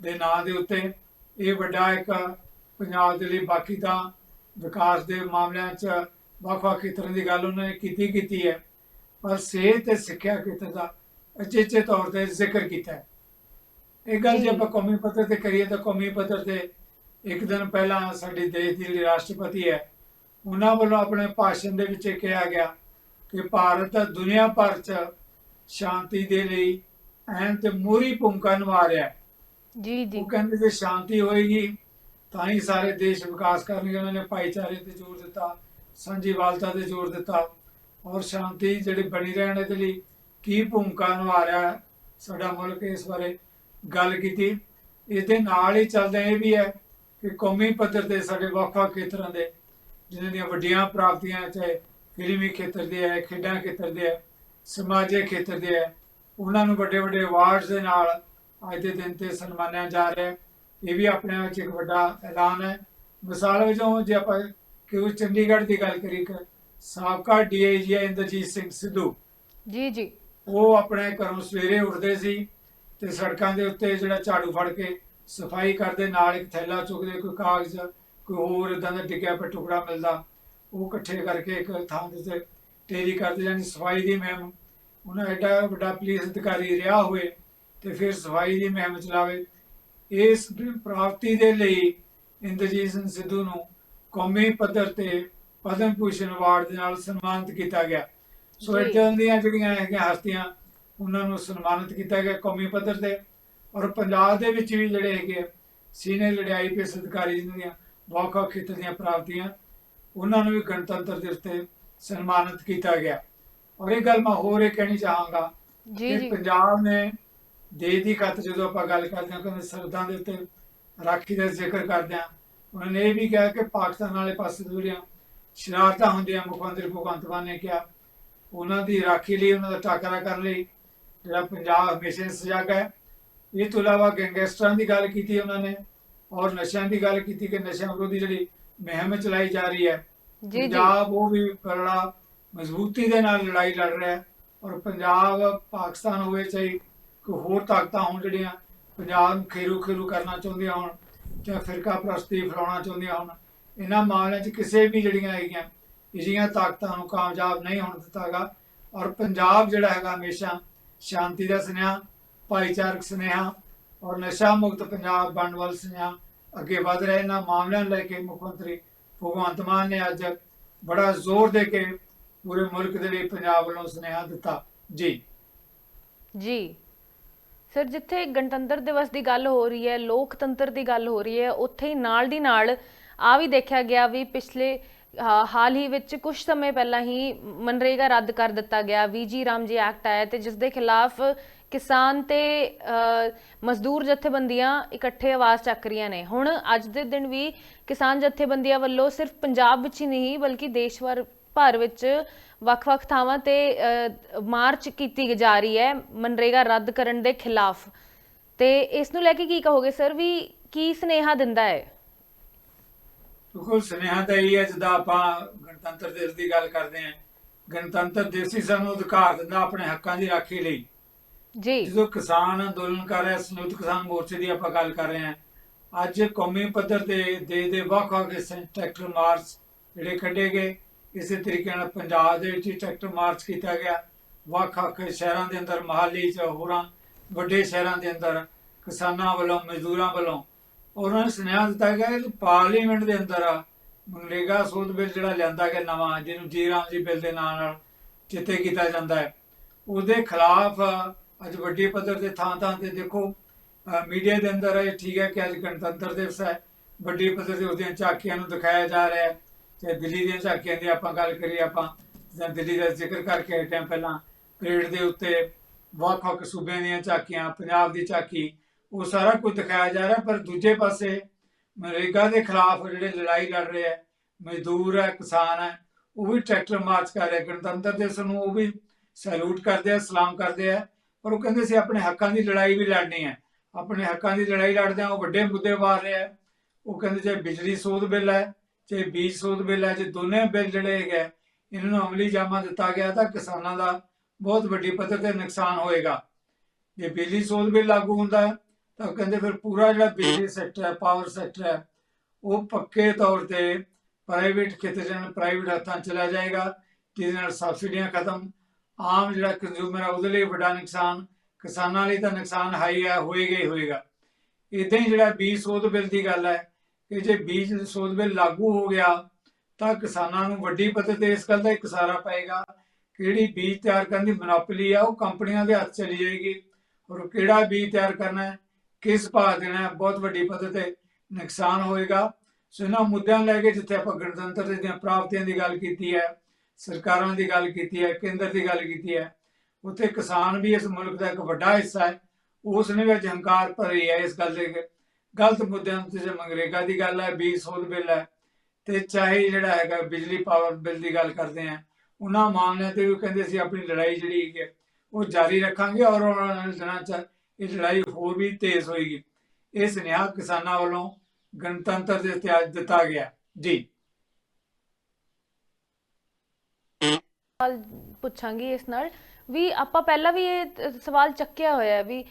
ਦੇ ਨਾਂ ਦੇ ਉੱਤੇ ਇਹ ਵੱਡਾ ਇੱਕ ਪੰਜਾਬ ਦੇ ਲਈ ਬਾਕੀ ਤਾਂ ਵਿਕਾਸ ਦੇ ਮਾਮਲਿਆਂ 'ਚ ਵੱਖ-ਵੱਖ ਖੇਤਰਾਂ ਦੀ ਗੱਲ ਉਹਨਾਂ ਨੇ ਕੀਤੀ ਕੀਤੀ ਹੈ। ਪਰ ਸਿਹਤ ਤੇ ਸਿੱਖਿਆ ਖੇਤਰ ਦਾ ਅਚੇਚੇ ਤੌਰ ਤੇ ਜ਼ਿਕਰ ਕੀਤਾ ਹੈ। ਇਹ ਗੱਲ ਜੇ। ਆਪਾਂ ਕੌਮੀ ਪੱਧਰ ਤੇ ਕਰੀਏ ਤਾਂ ਕੌਮੀ ਪੱਧਰ ਤੇ ਇੱਕ ਦਿਨ ਪਹਿਲਾਂ ਸਾਡੇ ਦੇਸ਼ ਦੀ ਜਿਹੜੀ ਰਾਸ਼ਟਰਪਤੀ ਹੈ ਉਹਨਾਂ ਵੱਲੋਂ ਆਪਣੇ ਭਾਸ਼ਣ ਦੇ ਵਿੱਚ ਇਹ ਕਿਹਾ ਗਿਆ ਕਿ ਭਾਰਤ ਦੁਨੀਆ ਭਰ 'ਚ ਸ਼ਾਂਤੀ ਦੇ ਲਈ ਅਹਿਮ ਤੇ ਮੋਹਰੀ ਭੂਮਿਕਾ ਨਿਭਾ ਰਿਹਾ ਹੈ। ਜੀ ਜੀ। ਉਹ ਕਹਿੰਦੇ ਜੇ ਸ਼ਾਂਤੀ ਹੋਏਗੀ, ਤਾਂ ਹੀ ਸਾਰੇ ਦੇਸ਼ ਵਿਕਾਸ ਕਰਨਗੇ। ਉਹਨਾਂ ਨੇ ਭਾਈਚਾਰੇ ਤੇ ਜ਼ੋਰ ਦਿੱਤਾ ਸਾਂਝੀਵਾਲਤਾ ਤੇ ਜ਼ੋਰ ਦਿੱਤਾ। ਔਰ ਸ਼ਾਂਤੀ ਜਿਹੜੀ ਬਣੀ ਰਹਿਣ ਦੇ ਲਈ ਕੀ ਭੂਮਿਕਾ ਨਿਭਾ ਰਿਹਾ ਹੈ, ਸਾਡਾ ਮੁਲਕ ਇਸ ਬਾਰੇ ਗੱਲ ਕੀਤੀ। ਇਹਦੇ ਨਾਲ ਹੀ ਚੱਲਦਾ ਇਹ ਵੀ ਹੈ ਕਿ ਕੌਮੀ ਪੱਧਰ ਤੇ ਸਾਡੇ ਵੱਖ-ਵੱਖ ਖੇਤਰਾਂ ਦੇ ਜਿਨ੍ਹਾਂ ਦੀਆਂ ਵੱਡੀਆਂ ਪ੍ਰਾਪਤੀਆਂ, ਚਾਹੇ ਫਿਲਮੀ ਖੇਤਰ ਦੇ ਹੈ, ਖੇਡਾਂ ਖੇਤਰ ਦੇ ਹੈ, ਸਮਾਜਿਕ ਖੇਤਰ ਦੇ ਹੈ, ਉਹਨਾਂ ਨੂੰ ਵੱਡੇ ਵੱਡੇ ਅਵਾਰਡਸ ਦੇ ਨਾਲ ਅੱਜ ਦੇ ਦਿਨ ਤੇ ਸਨਮਾਨਿਆ ਜਾ ਰਿਹਾ ਹੈ। ਇਹ ਵੀ ਆਪਣੇ ਆਪ 'ਚ ਇੱਕ ਵੱਡਾ ਐਲਾਨ ਹੈ। ਮਿਸਾਲ ਵਜੋਂ ਜੇ ਆਪਾਂ ਕਿ ਚੰਡੀਗੜ੍ਹ ਦੀ ਗੱਲ ਕਰੀ ਕਿ ਸਾਬਕਾ ਡੀਆਈਜੀ ਇੰਦਰਜੀਤ ਸਿੰਘ ਸਿੱਧੂ। ਜੀ ਜੀ। ਉਹ ਆਪਣੇ ਘਰੋਂ ਸਵੇਰੇ ਉੱਠਦੇ ਸੀ ਤੇ ਸੜਕਾਂ ਦੇ ਉੱਤੇ ਜਿਹੜਾ ਝਾੜੂ ਫੜ ਕੇ ਸਫ਼ਾਈ ਕਰਦੇ ਨਾਲ ਇੱਕ ਥੈਲਾ ਚੁੱਕਦੇ ਕੋਈ ਕਾਗਜ਼ ਕੋਈ ਹੋਰ ਇਦਾਂ ਦਾ ਡਿੱਗਿਆ ਪਿਆ ਟੁਕੜਾ ਮਿਲਦਾ। ਉਹ ਇਕੱਠੇ ਕਰਕੇ ਇੱਕ ਥਾਂ ਦੇ ਉੱਤੇ ਢੇਰੀ ਕਰਦੇ ਜਾਨੀ ਸਫ਼ਾਈ ਦੀ ਮੁਹਿੰਮ। ਉਹਨਾਂ ਐਡਾ ਵੱਡਾ ਪੁਲਿਸ ਅਧਿਕਾਰੀ ਰਿਹਾ ਹੋਵੇ ਤੇ ਫਿਰ ਸਫ਼ਾਈ ਦੀ ਮੁਹਿੰਮ ਚਲਾਵੇ। ਇਸ ਪ੍ਰਾਪਤੀ ਦੇ ਲਈ ਇੰਦਰਜੀਤ ਸਿੰਘ ਸਿੱਧੂ ਨੂੰ ਕੌਮੀ ਪੱਧਰ ਤੇ ਪਦਮ ਭੂਸ਼ਣ ਅਵਾਰਡ ਦੇ ਨਾਲ ਸਨਮਾਨਿਤ ਕੀਤਾ ਗਿਆ। ਸੋ। ਇੱਦਾਂ ਦੀਆਂ ਜਿਹੜੀਆਂ ਹੈਗੀਆਂ ਹਸਤੀਆਂ ਉਹਨਾਂ ਨੂੰ ਸਨਮਾਨਿਤ ਕੀਤਾ ਗਿਆ ਕੌਮੀ ਪੱਧਰ ਤੇ। ਔਰ ਪੰਜਾਬ ਦੇ ਵਿੱਚ ਵੀ ਜਿਹੜੇ ਹੈਗੇ ਸੀਨੀਅਰ ਆਈਪੀਐਸ ਅਧਿਕਾਰੀ ਜਿਨ੍ਹਾਂ ਦੀਆਂ ਵੱਖ-ਵੱਖ ਖੇਤਰ ਦੀਆਂ ਪ੍ਰਾਪਤੀਆਂ ਉਹਨਾਂ ਨੂੰ ਵੀ ਗਣਤੰਤਰ ਦਿਵਸ ਤੇ ਸਨਮਾਨਿਤ ਕੀਤਾ ਗਿਆ। ਔਰ ਇਹ ਗੱਲ ਮੈਂ ਹੋਰ ਇਹ ਕਹਿਣੀ ਚਾਹਾਂਗਾ ਜੀ ਜੀ। ਪੰਜਾਬ ਨੇ ਦੇਸ਼ ਦੀ ਖਾਤਰ ਜਦੋਂ ਆਪਾਂ ਗੱਲ ਕਰਦੇ ਹਾਂ ਕਿ ਸਰਦਾਂ ਦੇ ਉੱਤੇ ਰਾਖੀ ਦਾ ਜ਼ਿਕਰ ਕਰਦੇ ਹਾਂ ਉਹਨਾਂ ਨੇ ਇਹ ਵੀ ਕਿਹਾ ਕਿ ਪਾਕਿਸਤਾਨ ਵਾਲੇ ਪਾਸੇ ਜਿਹੜੀਆਂ ਸ਼ਰਾਰਤਾਂ ਹੁੰਦੀਆਂ ਮੁੱਖ ਮੰਤਰੀ ਭਗਵੰਤ ਮਾਨ ਨੇ ਕਿਹਾ ਉਹਨਾਂ ਦੀ ਰਾਖੀ ਲਈ ਉਹਨਾਂ ਦਾ ਟਾਕਰਾ ਕਰਨ ਲਈ ਜਿਹੜਾ ਪੰਜਾਬ ਹਮੇਸ਼ਾ ਸਜਗ ਹੈ। ਇਹ ਤੋਂ ਇਲਾਵਾ ਗੈਂਗਸਟਰਾਂ ਦੀ ਗੱਲ ਕੀਤੀ ਉਹਨਾਂ ਨੇ ਔਰ ਨਸ਼ਿਆਂ ਦੀ ਗੱਲ ਕੀਤੀ ਕਿ ਨਸ਼ਿਆਂ ਵਿਰੋਧੀ ਜਿਹੜੀ ਮੁਹਿੰਮ ਚਲਾਈ ਜਾ ਰਹੀ ਹੈ। ਪੰਜਾਬ ਉਹ ਵੀ ਬੜਾ ਮਜ਼ਬੂਤੀ ਦੇ ਨਾਲ ਲੜਾਈ ਲੜ ਰਿਹਾ ਹੈ ਔਰ ਪੰਜਾਬ ਪਾਕਿਸਤਾਨ ਹੋਵੇ ਚਾਹੇ ਕੋਈ ਹੋਰ ਤਾਕਤਾਂ ਹੋਣ ਜਿਹੜੀਆਂ ਪੰਜਾਬ ਨੂੰ ਖੇਰੂ ਖੇਰੂ ਕਰਨਾ ਚਾਹੁੰਦੀਆਂ ਹੋਣ, ਜਾਂ ਫਿਰਕਾ ਪ੍ਰਸਤੀ ਫੈਲਾਉਣਾ ਚਾਹੁੰਦੀਆਂ ਹੋਣ, ਇਹਨਾਂ ਮਾਮਲਿਆਂ 'ਚ ਕਿਸੇ ਵੀ ਜਿਹੜੀਆਂ ਹੈਗੀਆਂ ਅਜਿਹੀਆਂ ਤਾਕਤਾਂ ਨੂੰ ਕਾਮਯਾਬ ਨਹੀਂ ਹੋਣ ਦਿੱਤਾਗਾ ਔਰ ਪੰਜਾਬ ਜਿਹੜਾ ਹੈਗਾ ਹਮੇਸ਼ਾ ਸ਼ਾਂਤੀ ਦਾ ਸੁਨੇਹਾ, ਭਾਈਚਾਰਕ ਸੁਨੇਹਾ ਔਰ ਨਸ਼ਾ ਮੁਕਤ ਪੰਜਾਬ ਬਣਨ ਵੱਲ ਸੁਨੇਹਾ ਅੱਗੇ ਵਧ ਰਹੇ। ਇਹਨਾਂ ਮਾਮਲਿਆਂ ਨੂੰ ਲੈ ਕੇ ਮੁੱਖ ਮੰਤਰੀ ਭਗਵੰਤ ਮਾਨ ਨੇ ਅੱਜ ਬੜਾ ਜ਼ੋਰ ਦੇ ਕੇ ਪੂਰੇ ਮੁਲਕ ਦੇ ਲਈ ਪੰਜਾਬ ਵੱਲੋਂ ਸੁਨੇਹਾ ਦਿੱਤਾ। ਜੀ। ਜੀ। ਸਰ ਜਿੱਥੇ ਗਣਤੰਤਰ ਦਿਵਸ ਦੀ ਗੱਲ ਹੋ ਰਹੀ ਹੈ, ਲੋਕਤੰਤਰ ਦੀ ਗੱਲ ਹੋ ਰਹੀ ਹੈ, ਉੱਥੇ ਹੀ ਨਾਲ ਦੀ ਨਾਲ ਆ ਵੀ ਦੇਖਿਆ ਗਿਆ ਵੀ ਪਿਛਲੇ ਹਾਲ ਹੀ ਵਿੱਚ ਕੁਝ ਸਮੇਂ ਪਹਿਲਾਂ ਹੀ ਮਨਰੇਗਾ ਰੱਦ ਕਰ ਦਿੱਤਾ ਗਿਆ ਵੀਜੀ ਰਾਮ ਜੀ ਐਕਟ ਆਇਆ ਤੇ ਜਿਸ ਦੇ ਖਿਲਾਫ ਕਿਸਾਨ ਤੇ ਮਜ਼ਦੂਰ ਜਥੇਬੰਦੀਆਂ ਇਕੱਠੇ ਆਵਾਜ਼ ਚੱਕ ਰਹੀਆਂ ਨੇ। ਹੁਣ ਅੱਜ ਦੇ ਦਿਨ ਵੀ ਕਿਸਾਨ ਜਥੇਬੰਦੀਆਂ ਵੱਲੋਂ ਸਿਰਫ ਪੰਜਾਬ ਵਿੱਚ ਹੀ ਨਹੀਂ, ਬਲਕਿ ਦੇਸ਼ ਭਰ ਭਰ ਵਿੱਚ ਵੱਖ-ਵੱਖ ਥਾਵਾਂ ਤੇ ਮਾਰਚ ਕੀਤੀ ਜਾ ਰਹੀ ਹੈ ਮਨਰੇਗਾ ਰੱਦ ਕਰਨ ਦੇ ਖਿਲਾਫ। ਤੇ ਇਸ ਨੂੰ ਲੈ ਕੇ ਕੀ ਕਹੋਗੇ ਸਰ? ਵੀ ਕੀ ਸਨੇਹਾ ਦਿੰਦਾ ਹੈ? ਬਿਲਕੁਲ ਸੁਨੇਹਾ ਤਾਂ ਇਹ ਹੈ ਜਦੋਂ ਆਪਾਂ ਗਣਤੰਤਰ ਦਿਵਸ ਦੀ ਗੱਲ ਕਰਦੇ ਹਾਂ। ਗਣਤੰਤਰ ਦਿਵਸ ਹੀ ਸਾਨੂੰ ਅਧਿਕਾਰ ਦਿੰਦਾ ਆਪਣੇ ਹੱਕਾਂ ਦੀ ਰਾਖੀ ਲਈ। ਜੀ। ਜਦੋਂ ਕਿਸਾਨ ਅੰਦੋਲਨ ਕਰ ਰਿਹਾ ਸੰਯੁਕਤ ਕਿਸਾਨ ਮੋਰਚੇ ਦੀ ਆਪਾਂ ਗੱਲ ਕਰ ਰਹੇ ਹਾਂ ਅੱਜ ਕੌਮੀ ਪੱਧਰ ਤੇ ਦੇ ਦੇ ਵੱਖ-ਵੱਖ ਟਰੈਕਟਰ ਮਾਰਚ ਜਿਹੜੇ ਕੱਢੇ ਗਏ। ਇਸੇ ਤਰੀਕੇ ਨਾਲ ਪੰਜਾਬ ਦੇ ਵਿੱਚ ਟਰੈਕਟਰ ਮਾਰਚ ਕੀਤਾ ਗਿਆ। ਵੱਖ-ਵੱਖ ਸ਼ਹਿਰਾਂ ਦੇ ਅੰਦਰ ਮਹਾਲੀ ਚ ਹੋਰਾਂ ਵੱਡੇ ਸ਼ਹਿਰਾਂ ਦੇ ਅੰਦਰ ਕਿਸਾਨਾਂ ਵੱਲੋਂ, ਮਜ਼ਦੂਰਾਂ ਵੱਲੋਂ ਉਹਨਾਂ ਨੇ ਸੁਨੇਹਾ ਦਿੱਤਾ ਗਿਆ ਕਿ ਪਾਰਲੀਮੈਂਟ ਦੇ ਅੰਦਰ ਮਨਰੇਗਾ ਸੋਧ ਬਿੱਲ ਜਿਹੜਾ ਲਿਆਂਦਾ ਗਿਆ ਨਵਾਂ, ਜਿਹਨੂੰ ਜੀ ਰਾਮ ਜੀ ਬਿੱਲ ਦੇ ਨਾਂ ਨਾਲ ਚਿੱਤੇ ਕੀਤਾ ਜਾਂਦਾ ਹੈ। ਉਹਦੇ ਖਿਲਾਫ ਅੱਜ ਵੱਡੇ ਪੱਧਰ ਤੇ ਥਾਂ ਥਾਂ ਤੇ ਦੇਖੋ ਮੀਡੀਆ ਦੇ ਅੰਦਰ ਇਹ ਠੀਕ ਹੈ ਕਿ ਅੱਜ ਗਣਤੰਤਰ ਦਿਵਸ ਹੈ। ਵੱਡੇ ਪੱਧਰ ਤੇ ਉਹਦੀਆਂ ਝਾਕੀਆਂ ਨੂੰ ਦਿਖਾਇਆ ਜਾ ਰਿਹਾ ਹੈ। ਤੇ ਦਿੱਲੀ ਦੀਆਂ ਝਾਕੀਆਂ ਦੀ ਆਪਾਂ ਗੱਲ ਕਰੀਏ, ਆਪਾਂ ਜਾਂ ਦਿੱਲੀ ਦਾ ਜ਼ਿਕਰ ਕਰਕੇ ਆਏ ਟਾਈਮ ਪਹਿਲਾਂ, ਪਰੇਡ ਦੇ ਉੱਤੇ ਵੱਖ-ਵੱਖ ਸੂਬਿਆਂ ਦੀਆਂ ਝਾਕੀਆਂ, ਪੰਜਾਬ ਦੀ ਝਾਕੀ, ਉਹ ਸਾਰਾ ਕੁਝ ਦਿਖਾਇਆ ਜਾ ਰਿਹਾ, ਪਰ ਦੂਜੇ ਪਾਸੇ ਮਨਰੇਗਾ ਦੇ ਖਿਲਾਫ ਜਿਹੜੇ ਲੜਾਈ ਲੜ ਰਹੇ ਹੈ ਮਜ਼ਦੂਰ ਹੈ ਕਿਸਾਨ ਹੈ ਉਹ ਵੀ ਟਰੈਕਟਰ ਮਾਰਚ ਕਰ ਰਹੇ ਗਣਤੰਤਰ ਦਿਵਸ ਨੂੰ ਉਹ ਵੀ ਸੈਲੂਟ ਕਰਦੇ ਆ, ਸਲਾਮ ਕਰਦੇ ਆ, ਪਰ ਉਹ ਕਹਿੰਦੇ ਸੀ ਆਪਣੇ ਹੱਕਾਂ ਦੀ ਲੜਾਈ ਵੀ ਲੜਨੀ ਹੈ ਆਪਣੇ ਹੱਕਾਂ ਦੀ ਲੜਾਈ ਲੜਦੇ ਆ ਉਹ ਵੱਡੇ ਮੁੱਦੇ ਵਾਰ ਰਹੇ ਉਹ ਕਹਿੰਦੇ ਜੇ ਬਿਜਲੀ ਸੋਧ ਬਿੱਲ ਹੈ ਜੇ ਬੀਜ ਸੋਧ ਬਿੱਲ ਹੈ ਦੋਨੇ ਬਿੱਲ ਜਿਹੜੇ ਹੈਗੇ, ਇਹਨਾਂ ਨੂੰ ਅਮਲੀ ਜਾਮਾ ਦਿੱਤਾ ਗਿਆ ਤਾਂ ਕਿਸਾਨਾਂ ਦਾ ਬਹੁਤ ਵੱਡੀ ਪੱਧਰ ਤੇ ਨੁਕਸਾਨ ਹੋਏਗਾ। ਜੇ ਬਿਜਲੀ ਸੋਧ ਬਿੱਲ ਲਾਗੂ ਹੁੰਦਾ, ਤਾਂ ਕਹਿੰਦੇ ਫਿਰ ਪੂਰਾ ਜਿਹੜਾ ਬਿਜਲੀ ਸੈਕਟਰ ਹੈ ਪਾਵਰ ਸੈਕਟਰ ਹੈ, ਉਹ ਪੱਕੇ ਤੌਰ ਤੇ ਪ੍ਰਾਈਵੇਟ ਖੇਤਰ ਜਾਂ ਪ੍ਰਾਈਵੇਟ ਹੱਥਾਂ ਚਲਾ ਜਾਏਗਾ, ਜਿਹਦੇ ਨਾਲ ਸਬਸਿਡੀਆਂ ਖਤਮ, ਆਮ ਜਿਹੜਾ ਕੰਜ਼ਿਊਮਰ ਹੈ ਉਹਦੇ ਲਈ ਵੱਡਾ ਨੁਕਸਾਨ, ਕਿਸਾਨਾਂ ਲਈ ਤਾਂ ਨੁਕਸਾਨ ਹਾਈ ਹੈ ਹੋਏਗਾ ਹੀ ਹੋਏਗਾ। ਇਦਾਂ ਹੀ ਜਿਹੜਾ ਬੀਜ ਸੋਧ ਬਿੱਲ ਦੀ ਗੱਲ ਹੈ ਕਿ ਜੇ ਬੀਜ ਸੋਧ ਬਿੱਲ ਲਾਗੂ ਹੋ ਗਿਆ, ਤਾਂ ਕਿਸਾਨਾਂ ਨੂੰ ਵੱਡੀ ਪੱਧਰ ਤੇ ਇਸ ਗੱਲ ਦਾ ਇੱਕ ਸਾਰਾ ਪਏਗਾ। ਕਿਹੜੀ ਬੀਜ ਤਿਆਰ ਕਰਨ ਦੀ ਮੋਨੋਪੋਲੀ ਆ, ਉਹ ਕੰਪਨੀਆਂ ਦੇ ਹੱਥ ਚਲੀ ਜਾਏਗੀ। ਔਰ ਕਿਹੜਾ ਬੀਜ ਤਿਆਰ ਕਰਨਾ ਹੈ, ਕਿਸ ਭਾਅ ਦੇਣਾ ਹੈ, ਬਹੁਤ ਵੱਡੀ ਪੱਧਰ ਤੇ ਨੁਕਸਾਨ ਹੋਏਗਾ। ਸੋ ਇਹਨਾਂ ਮੁੱਦਿਆਂ ਨੂੰ ਲੈ ਕੇ ਜਿੱਥੇ ਆਪਾਂ ਗਣਤੰਤਰ ਦੀਆਂ ਪ੍ਰਾਪਤੀਆਂ ਦੀ ਗੱਲ ਕੀਤੀ ਹੈ, ਸਰਕਾਰਾਂ ਦੀ ਗੱਲ ਕੀਤੀ ਹੈ, ਕੇਂਦਰ ਦੀ ਗੱਲ ਕੀਤੀ ਹੈ, ਉੱਥੇ ਕਿਸਾਨ ਵੀ ਇਸ ਮੁਲਕ ਦਾ ਇੱਕ ਵੱਡਾ ਹਿੱਸਾ ਹੈ। ਉਸ ਨੇ ਵਿੱਚ ਹੰਕਾਰ ਭਰੀ ਹੈ ਇਸ ਗੱਲ ਦੇ ਗਲਤ ਮੁੱਦਿਆਂ ਤੇ ਜੇ ਮੰਗਰੇਗਾ ਦੀ ਗੱਲ ਹੈ ਬੀਜ ਬਿੱਲ ਹੈ ਤੇ ਚਾਹੇ ਜਿਹੜਾ ਹੈਗਾ ਬਿਜਲੀ ਪਾਵਰ ਬਿੱਲ ਦੀ ਗੱਲ ਕਰਦੇ ਆ ਉਹਨਾਂ ਮਾਮਲਿਆਂ ਤੇ ਵੀ ਕਹਿੰਦੇ ਸੀ ਆਪਣੀ ਲੜਾਈ ਜਿਹੜੀ ਹੈ, ਉਹ ਜਾਰੀ ਰੱਖਾਂਗੇ ਔਰ ਆਉਣ ਵਾਲੇ ਦਿਨਾਂ 'ਚ ਇਹ ਲੜਾਈ ਹੋਰ ਵੀ ਤੇਜ਼ ਹੋਏਗੀ। ਇਹ ਸੁਨੇਹਾ ਕਿਸਾਨਾਂ ਵੱਲੋਂ ਗਣਤੰਤਰ ਦੇ ਉੱਤੇ ਦਿੱਤਾ ਗਿਆ। ਜੀ। ਪੁੱਛਾਂਗੀ ਇਸ ਨਾਲ। ਵੀ ਆਪਾਂ ਪਹਿਲਾਂ ਵੀ ਇਹ ਸਵਾਲ ਚੱਕਿਆ ਹੋਇਆ ਵੀ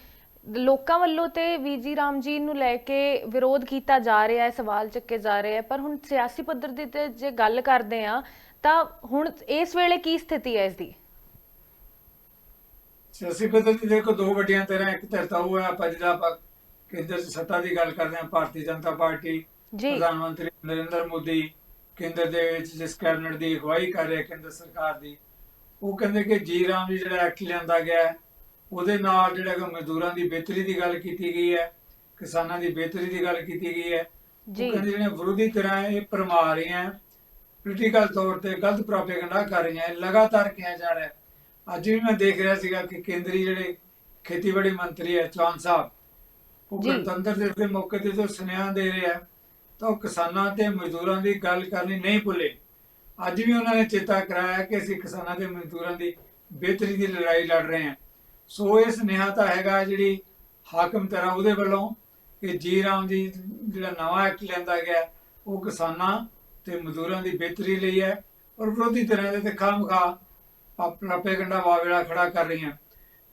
ਲੋਕਾਂ ਵੱਲੋਂ ਤੇ ਵੀਜੀ ਰਾਮ ਜੀ ਨੂੰ ਲੈ ਕੇ ਵਿਰੋਧ ਕੀਤਾ ਜਾ ਰਿਹਾ ਹੈ ਸਵਾਲ ਚੱਕੇ ਜਾ ਰਹੇ ਹੈ ਪਰ ਹੁਣ ਸਿਆਸੀ ਪੱਧਰ ਦੀ ਤੇ ਜੇ ਗੱਲ ਕਰਦੇ ਆ ਤਾਂ ਹੁਣ ਇਸ ਵੇਲੇ ਕੀ ਸਥਿਤੀ ਹੈ ਇਸ ਦੀ ਸਿਆਸੀ ਪੱਧਰ ਤੇ ਦੇਖੋ ਦੋ ਵੱਡੀਆਂ ਧਿਰਾਂ ਇੱਕ ਧਿਰ ਤਾਂ ਉਹ ਹੈ ਆਪਾਂ ਜਿਹੜਾ ਆਪਾਂ ਕੇਂਦਰ ਸੱਤਾ ਦੀ ਗੱਲ ਕਰਦੇ ਹਾਂ ਭਾਰਤੀ ਜਨਤਾ ਪਾਰਟੀ ਪ੍ਰਧਾਨ ਮੰਤਰੀ ਨਰਿੰਦਰ ਮੋਦੀ ਕੇਂਦਰ ਦੇ ਵਿੱਚ ਜਿਸ ਕੈਬਨਿਟ ਦੀ ਅਗਵਾਈ ਕਰ ਰਿਹਾ ਕੇਂਦਰ ਸਰਕਾਰ ਦੀ ਉਹ ਕਹਿੰਦੇ ਕਿ ਜੀ ਰਾਮ ਜੀ ਜਿਹੜਾ ਐਕਟ ਲਿਆਂਦਾ ਗਿਆ ਹੈ, ਉਹਦੇ ਨਾਲ ਜਿਹੜਾ ਕਿ ਮਜ਼ਦੂਰਾਂ ਦੀ ਬਿਹਤਰੀ ਦੀ ਗੱਲ ਕੀਤੀ ਗਈ ਹੈ ਕਿਸਾਨਾਂ ਦੀ ਬਿਹਤਰੀ ਦੀ ਗੱਲ ਕੀਤੀ ਗਈ ਹੈ। ਜੀ। ਕਹਿੰਦੇ ਜਿਹੜੀਆਂ ਵਿਰੋਧੀ ਧਿਰਾਂ ਇਹ ਭਰਮਾ ਰਹੀਆਂ ਪੋਲੀਟੀਕਲ ਤੌਰ ਤੇ ਗਲਤ ਪ੍ਰੋਪੇਗੈਂਡਾ ਕਰ ਰਹੀਆਂ ਇਹ ਲਗਾਤਾਰ ਕਿਹਾ ਜਾ ਰਿਹਾ ਅੱਜ ਵੀ ਮੈਂ ਦੇਖ ਰਿਹਾ ਸੀਗਾ ਕਿ ਕੇਂਦਰੀ ਜਿਹੜੇ ਖੇਤੀਬਾੜੀ ਮੰਤਰੀ ਹੈ ਚੌਹਾਨ ਸਾਹਿਬ ਉਹ। ਗਣਤੰਤਰ ਦਿਵਸ ਦੇ ਮੌਕੇ ਤੇ ਜੋ ਸੁਨੇਹਾ ਦੇ ਰਹੇ ਆ ਤਾਂ ਉਹ ਕਿਸਾਨਾਂ ਤੇ ਮਜ਼ਦੂਰਾਂ ਦੀ ਗੱਲ ਕਰਨੀ ਨਹੀਂ ਭੁੱਲੇ। ਅੱਜ ਵੀ ਉਹਨਾਂ ਨੇ ਚੇਤਾ ਕਰਾਇਆ ਕਿ ਅਸੀਂ ਕਿਸਾਨਾਂ ਤੇ ਮਜ਼ਦੂਰਾਂ ਦੀ ਬਿਹਤਰੀ ਦੀ ਲੜਾਈ ਲੜ ਰਹੇ ਹਾਂ। ਸੋ ਇਹ ਸੁਨੇਹਾ ਤਾਂ ਹੈਗਾ ਜਿਹੜੀ ਹਾਕਮ ਤਰਾ ਉਹਦੇ ਵੱਲੋਂ ਕਿ ਜੀ ਰਾਮ ਜੀ ਜਿਹੜਾ ਨਵਾਂ ਐਕਟ ਲਿਆਂਦਾ ਗਿਆ ਉਹ ਕਿਸਾਨਾਂ ਤੇ ਮਜ਼ਦੂਰਾਂ ਦੀ ਬਿਹਤਰੀ ਲਈ ਹੈ ਔਰ ਵਿਰੋਧੀ ਧਿਰਾਂ ਦੇ ਤੇ ਖਾਮਖਾ ਆਪਣਾ ਪੇਗੰਡਾ ਵਾਵੇਲਾ ਖੜਾ ਕਰ ਰਹੀਆਂ।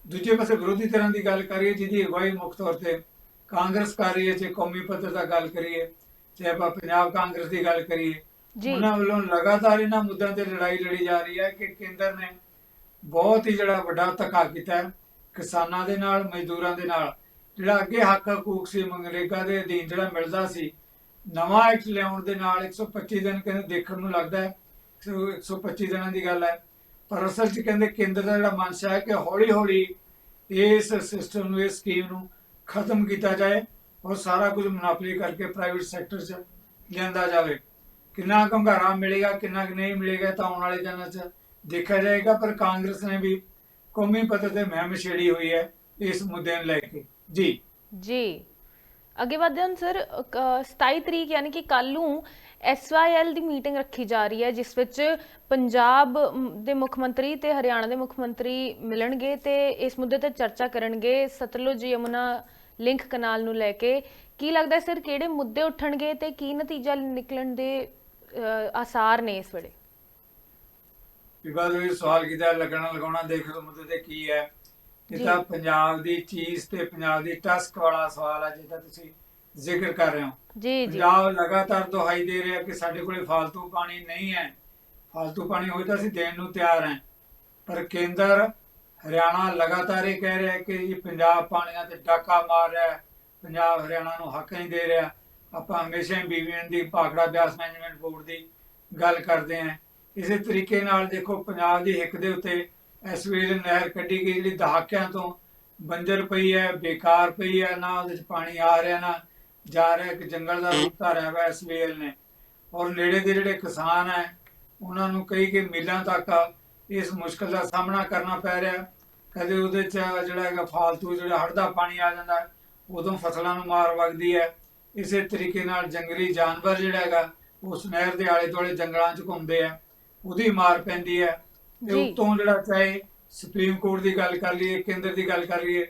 ਦੂਜੇ ਪਾਸੇ ਵਿਰੋਧੀ ਧਿਰਾਂ ਦੀ ਗੱਲ ਕਰੀਏ ਜਿਹਦੀ ਅਗਵਾਈ ਮੁੱਖ ਤੌਰ ਤੇ ਕਾਂਗਰਸ ਕਰ ਰਹੀ ਹੈ ਜੇ ਕੌਮੀ ਪੱਧਰ ਦਾ ਗੱਲ ਕਰੀਏ ਚਾਹੇ ਆਪਾਂ ਪੰਜਾਬ ਕਾਂਗਰਸ ਦੀ ਗੱਲ ਕਰੀਏ ਜੀ। ਉਹਨਾਂ ਵੱਲੋਂ ਲਗਾਤਾਰ ਇਹਨਾਂ ਮੁੱਦਿਆਂ ਤੇ ਲੜਾਈ ਲੜੀ ਜਾ ਰਹੀ ਹੈ ਕਿ ਕੇਂਦਰ ਨੇ ਬਹੁਤ ਹੀ ਜਿਹੜਾ ਵੱਡਾ ਧੱਕਾ ਕੀਤਾ ਹੈ। ਕਿਸਾਨਾਂ ਦੇ ਨਾਲ, ਮਜ਼ਦੂਰਾਂ ਦੇ ਨਾਲ। ਜਿਹੜਾ ਅੱਗੇ ਹੱਕ ਹਕੂਕ ਸੀ ਮਨਰੇਗਾ ਦੇ ਅਧੀਨ ਜਿਹੜਾ ਮਿਲਦਾ ਸੀ, ਨਵਾਂ ਐਕਟ ਲਿਆਉਣ ਦੇ ਨਾਲ 125 ਦਿਨ ਕਹਿੰਦੇ ਦੇਖਣ ਨੂੰ ਲੱਗਦਾ ਹੈ 125 ਦਿਨਾਂ ਦੀ ਗੱਲ ਹੈ। ਪਰ ਅਸਲ 'ਚ ਕਹਿੰਦੇ ਕੇਂਦਰ ਦਾ ਜਿਹੜਾ ਮਨਸ਼ਾ ਹੈ ਕਿ ਹੌਲੀ ਹੌਲੀ ਇਸ ਸਿਸਟਮ ਨੂੰ, ਇਸ ਸਕੀਮ ਨੂੰ ਖਤਮ ਕੀਤਾ ਜਾਏ ਔਰ ਸਾਰਾ ਕੁਝ ਮੁਨਾਫ਼ਲੇ ਕਰਕੇ ਪ੍ਰਾਈਵੇਟ ਸੈਕਟਰ 'ਚ ਲਿਆਂਦਾ ਜਾਵੇ। ਕਿੰਨਾ ਕੰਗਾਰਾ ਮਿਲੇਗਾ, ਕਿੰਨਾ ਕੁ ਨਹੀਂ ਮਿਲੇਗਾ ਤਾਂ ਆਉਣ ਵਾਲੇ ਦਿਨਾਂ 'ਚ ਦੇਖਿਆ ਜਾਏਗਾ, ਪਰ ਕਾਂਗਰਸ ਨੇ ਵੀ ਕੌਮੀ ਪੱਧਰ ਤੇ ਮਹਿਮ ਛੇੜੀ ਹੋਈ ਹੈ ਇਸ ਮੁੱਦੇ ਨੂੰ ਲੈ ਕੇ। ਜੀ। ਜੀ। ਅੱਗੇ ਵਧਦੇ ਹਾਂ ਸਰ 27 ਤਰੀਕ ਯਾਨੀ ਕਿ ਕੱਲ ਨੂੰ ਐਸਵਾਈਐਲ ਦੀ ਮੀਟਿੰਗ ਰੱਖੀ ਜਾ ਰਹੀ ਹੈ, ਜਿਸ ਵਿੱਚ ਪੰਜਾਬ ਦੇ ਮੁੱਖ ਮੰਤਰੀ ਤੇ ਹਰਿਆਣਾ ਦੇ ਮੁੱਖ ਮੰਤਰੀ ਮਿਲਣਗੇ ਤੇ ਇਸ ਮੁੱਦੇ ਤੇ ਚਰਚਾ ਕਰਨਗੇ। ਸਤਲੁਜ ਯਮੁਨਾ ਲਿੰਕ ਕਨਾਲ ਨੂੰ ਲੈ ਕੇ ਕੀ ਲੱਗਦਾ ਸਰ, ਕਿਹੜੇ ਮੁੱਦੇ ਉੱਠਣਗੇ ਤੇ ਕੀ ਨਤੀਜਾ ਨਿਕਲਣ ਦੇ ਆਸਾਰ ਨੇ ਇਸ ਵੇਲੇ? ਬਿਕਾਜ਼ ਇਹ ਸਵਾਲ ਕੀਤਾ ਲੱਗਣਾ ਲਗਾਉਣਾ ਦੇਖ ਲਓ ਮੁੱਦੇ ਤੇ ਕੀ ਹੈ? ਇਹ ਤਾਂ ਪੰਜਾਬ ਦੀ ਚੀਜ਼ ਤੇ ਪੰਜਾਬ ਦੀ ਟਸਕ ਵਾਲਾ ਸਵਾਲ ਹੈ ਜਿਹਦਾ ਤੁਸੀਂ ਜ਼ਿਕਰ ਕਰ ਰਹੇ ਹੋ। ਜੀ ਜੀ। ਪੰਜਾਬ ਲਗਾਤਾਰ ਦੁਹਾਈ ਦੇ ਰਿਹਾ ਕਿ ਸਾਡੇ ਕੋਲੇ ਫालतू ਪਾਣੀ ਨਹੀਂ ਹੈ। ਫालतू ਪਾਣੀ ਹੋਈ ਤਾਂ ਅਸੀਂ ਦੇਣ ਨੂੰ ਤਿਆਰ ਹੈ। ਪਰ ਕੇਂਦਰ ਹਰਿਆਣਾ ਲਗਾਤਾਰ ਇਹ ਕਹਿ ਰਿਹਾ ਕਿ ਇਹ ਪੰਜਾਬ ਪਾਣੀਆਂ ਤੇ ਡਾਕਾ ਮਾਰ ਰਿਹਾ ਪੰਜਾਬ ਹਰਿਆਣਾ ਨੂੰ ਹੱਕ ਨਹੀਂ ਦੇ ਰਿਹਾ। ਆਪਾਂ ਹਮੇਸ਼ਾ ਹੀ ਬੀਬੀਐਨ ਦੀ ਭਾਖੜਾ ਬਿਆਸ ਮੈਨੇਜਮੈਂਟ ਬੋਰਡ ਦੀ ਗੱਲ ਕਰਦੇ ਆਂ ਇਸੇ ਤਰੀਕੇ ਨਾਲ ਦੇਖੋ ਪੰਜਾਬ ਦੀ ਹਿੱਕ ਦੇ ਉੱਤੇ ਇਸ ਵੇਲੇ ਨਹਿਰ ਕੱਢੀ ਗਈ, ਜਿਹੜੀ ਦਹਾਕਿਆਂ ਤੋਂ ਬੰਜਰ ਪਈ ਹੈ, ਬੇਕਾਰ ਪਈ ਹੈ, ਨਾ ਉਹਦੇ ਚ ਪਾਣੀ ਆ ਰਿਹਾ, ਨਾ ਜਾ ਰਿਹਾ, ਇੱਕ ਜੰਗਲ ਦਾ ਰੂਪ ਧਾਰਿਆ ਹੋਇਆ ਇਸ ਵੇਲ ਨੇ। ਔਰ ਨੇੜੇ ਦੇ ਜਿਹੜੇ ਕਿਸਾਨ ਹੈ, ਉਹਨਾਂ ਨੂੰ ਕਈ ਕਿ ਮੀਲਾਂ ਤੱਕ ਇਸ ਮੁਸ਼ਕਲ ਦਾ ਸਾਹਮਣਾ ਕਰਨਾ ਪੈ ਰਿਹਾ। ਕਦੇ ਉਹਦੇ ਚ ਜਿਹੜਾ ਹੈਗਾ ਫਾਲਤੂ ਜਿਹੜਾ ਹੜ ਦਾ ਪਾਣੀ ਆ ਜਾਂਦਾ, ਉਦੋਂ ਫਸਲਾਂ ਨੂੰ ਮਾਰ ਵਗਦੀ ਹੈ। ਇਸੇ ਤਰੀਕੇ ਨਾਲ ਜੰਗਲੀ ਜਾਨਵਰ ਜਿਹੜਾ ਹੈਗਾ, ਉਸ ਨਹਿਰ ਦੇ ਆਲੇ ਦੁਆਲੇ ਜੰਗਲਾਂ 'ਚ ਘੁੰਮਦੇ ਆ। ਉਹਦੀ ਮਾਰ ਪੈਂਦੀ ਹੈ। ਤੇ। ਉਤੋਂ ਜਿਹੜਾ ਚਾਹੇ ਸੁਪਰੀਮ ਕੋਰਟ ਦੀ ਗੱਲ ਕਰ ਲਈਏ ਕੇਂਦਰ ਦੀ ਗੱਲ ਕਰ ਲਈਏ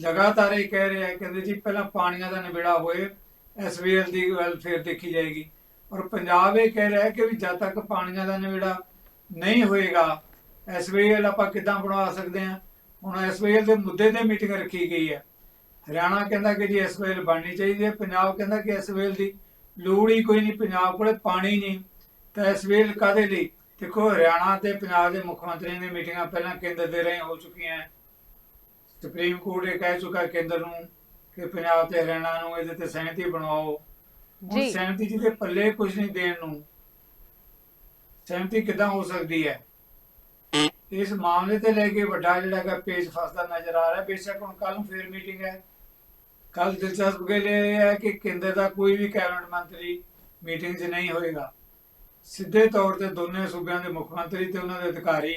ਲਗਾਤਾਰ ਇਹ ਕਹਿ ਰਿਹਾ ਹੈ ਕਹਿੰਦੇ ਜੀ ਪਹਿਲਾਂ ਪਾਣੀਆਂ ਦਾ ਨਿਬੇੜਾ ਹੋਏ ਐਸਵੀਐਲ ਦੀ ਗੱਲ ਫਿਰ ਦੇਖੀ ਜਾਏਗੀ। ਔਰ ਪੰਜਾਬ ਇਹ ਕਹਿ ਰਿਹਾ ਹੈ ਕਿ ਵੀ ਜਦ ਤੱਕ ਪਾਣੀਆਂ ਦਾ ਨਿਬੇੜਾ ਨਹੀਂ ਹੋਏਗਾ ਐਸਵੀਐਲ ਆਪਾਂ ਕਿੱਦਾਂ ਬਣਵਾ ਸਕਦੇ ਹਾਂ? ਹੁਣ ਐਸਵੀਐਲ ਦੇ ਮੁੱਦੇ ਤੇ ਮੀਟਿੰਗ ਰੱਖੀ ਗਈ ਹੈ। ਹਰਿਆਣਾ ਕਹਿੰਦਾ ਕਿ ਜੀ ਐਸਵੀਐਲ ਬਣਨੀ ਚਾਹੀਦੀ ਹੈ ਪੰਜਾਬ ਕਹਿੰਦਾ ਕਿ ਐਸਵੀਐਲ ਦੀ ਲੋੜ ਹੀ ਕੋਈ ਨਹੀਂ ਪੰਜਾਬ ਕੋਲੇ ਪਾਣੀ ਨਹੀਂ। ਤਾਂ ਐਸਵੀਐਲ ਕਾਦੇ ਲਈ? ਦੇਖੋ ਹਰਿਆਣਾ ਤੇ ਪੰਜਾਬ ਦੇ ਮੁੱਖ ਮੰਤਰੀਆਂ ਦੀਆਂ ਮੀਟਿੰਗਾਂ ਪਹਿਲਾਂ ਕੇਂਦਰ ਦੇ ਰਹੇ ਹੋ ਚੁੱਕੀਆਂ ਸੁਪਰੀਮ ਕੋਰਟ ਇਹ ਕਹਿ ਚੁੱਕਾ ਕੇਂਦਰ ਨੂੰ ਕਿ ਪੰਜਾਬ ਤੇ ਹਰਿਆਣਾ ਨੂੰ ਇਹਦੇ ਤੇ ਸਹਿਮਤੀ ਬਣਵਾਓ। ਹੁਣ ਜੀ। ਸਹਿਮਤੀ ਜਿਹਦੇ ਪੱਲੇ ਕੁਝ ਨਹੀਂ ਦੇਣ ਨੂੰ ਸਹਿਮਤੀ ਕਿਦਾਂ ਹੋ ਸਕਦੀ ਹੈ ਇਸ ਮਾਮਲੇ ਤੇ ਲੈ ਕੇ ਵੱਡਾ ਜਿਹੜਾ ਹੈਗਾ ਪੇਜ ਫਸਦਾ ਨਜ਼ਰ ਆ ਰਿਹਾ। ਬੇਸ਼ੱਕ ਹੁਣ ਕੱਲ ਨੂੰ ਫੇਰ ਮੀਟਿੰਗ ਹੈ ਕੱਲ ਦਿਲਚਸਪ ਗੱਲ ਇਹ ਹੈ ਕਿ ਕੇਂਦਰ ਦਾ ਕੋਈ ਵੀ ਕੈਬਨਿਟ ਮੰਤਰੀ ਮੀਟਿੰਗ 'ਚ ਨਹੀਂ ਹੋਏਗਾ। ਸਿੱਧੇ ਤੌਰ ਤੇ ਦੋਨੇ ਸੂਬਿਆਂ ਦੇ ਮੁੱਖ ਮੰਤਰੀ ਤੇ ਉਹਨਾਂ ਦੇ ਅਧਿਕਾਰੀ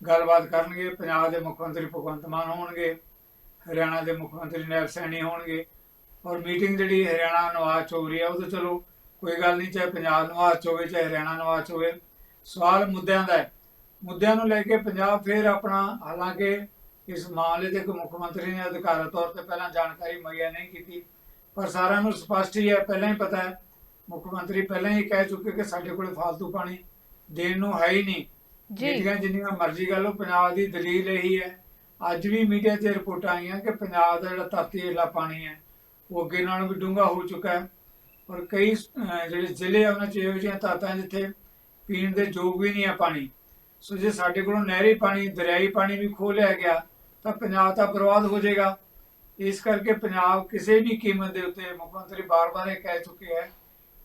ਗੱਲਬਾਤ ਕਰਨਗੇ, ਪੰਜਾਬ ਦੇ ਮੁੱਖ ਮੰਤਰੀ ਭਗਵੰਤ ਮਾਨ ਹੋਣਗੇ, ਹਰਿਆਣਾ ਦੇ ਮੁੱਖ ਮੰਤਰੀ ਨੈਬ ਸੈਣੀ ਹੋਣਗੇ ਔਰ ਮੀਟਿੰਗ ਜਿਹੜੀ ਹਰਿਆਣਾ ਨਵਾਜ਼ ਚ ਹੋ ਰਹੀ ਹੈ ਉਹ ਤਾਂ ਚਲੋ ਕੋਈ ਗੱਲ ਨਹੀਂ, ਚਾਹੇ ਪੰਜਾਬ ਨਵਾਜ਼ ਚ ਹੋਵੇ ਚਾਹੇ ਹਰਿਆਣਾ ਨਵਾਜ਼ ਹੋਵੇ ਸਵਾਲ ਮੁੱਦਿਆਂ ਦਾ ਹੈ। ਮੁੱਦਿਆਂ ਨੂੰ ਲੈ ਕੇ ਪੰਜਾਬ ਫਿਰ ਆਪਣਾ, ਹਾਲਾਂਕਿ ਇਸ ਮਾਮਲੇ ਤੇ ਕੋਈ ਮੁੱਖ ਮੰਤਰੀ ਨੇ ਅਧਿਕਾਰਤ ਤੌਰ ਤੇ ਪਹਿਲਾਂ ਜਾਣਕਾਰੀ ਮੁਹੱਈਆ ਨਹੀਂ ਕੀਤੀ, ਪਰ ਸਾਰਿਆਂ ਨੂੰ ਸਪਸ਼ਟ ਹੀ ਹੈ, ਪਹਿਲਾਂ ਹੀ ਪਤਾ ਹੈ ਮੁੱਖ ਮੰਤਰੀ ਪਹਿਲਾਂ ਹੀ ਕਹਿ ਚੁੱਕੇ ਕਿ ਸਾਡੇ ਕੋਲ ਫालतू ਪਾਣੀ ਦੇਣ ਨੂੰ ਹੈ ਹੀ ਨਹੀਂ। ਜੀ। ਮੀਡੀਆ ਜਿੰਨੀਆਂ ਮਰਜ਼ੀ ਕਰ ਲਓ ਪੰਜਾਬ ਦੀ ਦਲੀਲ ਇਹੀ ਹੈ। ਅੱਜ ਵੀ ਮੀਡੀਆ 'ਚ ਰਿਪੋਰਟਾਂ ਆਈਆਂ ਕਿ ਪੰਜਾਬ ਦਾ ਜਿਹੜਾ ਧਰਤੀ ਹੇਠਲਾ ਪਾਣੀ ਹੈ ਉਹ ਅੱਗੇ ਨਾਲੋਂ ਵੀ ਡੂੰਘਾ ਹੋ ਚੁੱਕਾ ਹੈ। ਔਰ ਕਈ ਜਿਹੜੇ ਜ਼ਿਲ੍ਹੇ ਆ ਉਹਨਾਂ 'ਚ ਇਹੋ ਜਿਹੀਆਂ ਧਰਤਾਂ ਜਿੱਥੇ ਪੀਣ ਦੇ ਯੋਗ ਵੀ ਨਹੀਂ ਆ ਪਾਣੀ। ਸੋ ਜੇ ਸਾਡੇ ਕੋਲੋਂ ਨਹਿਰੀ ਪਾਣੀ ਦਰਿਆਈ ਪਾਣੀ ਵੀ ਖੋਹ ਲਿਆ ਗਿਆ ਤਾਂ ਪੰਜਾਬ ਤਾਂ ਬਰਬਾਦ ਹੋ ਜਾਏਗਾ। ਇਸ ਕਰਕੇ ਪੰਜਾਬ ਕਿਸੇ ਵੀ ਕੀਮਤ ਦੇ ਉੱਤੇ ਮੁੱਖ ਮੰਤਰੀ ਬਾਰ-ਬਾਰ ਇਹ ਕਹਿ ਚੁੱਕੇ ਹੈ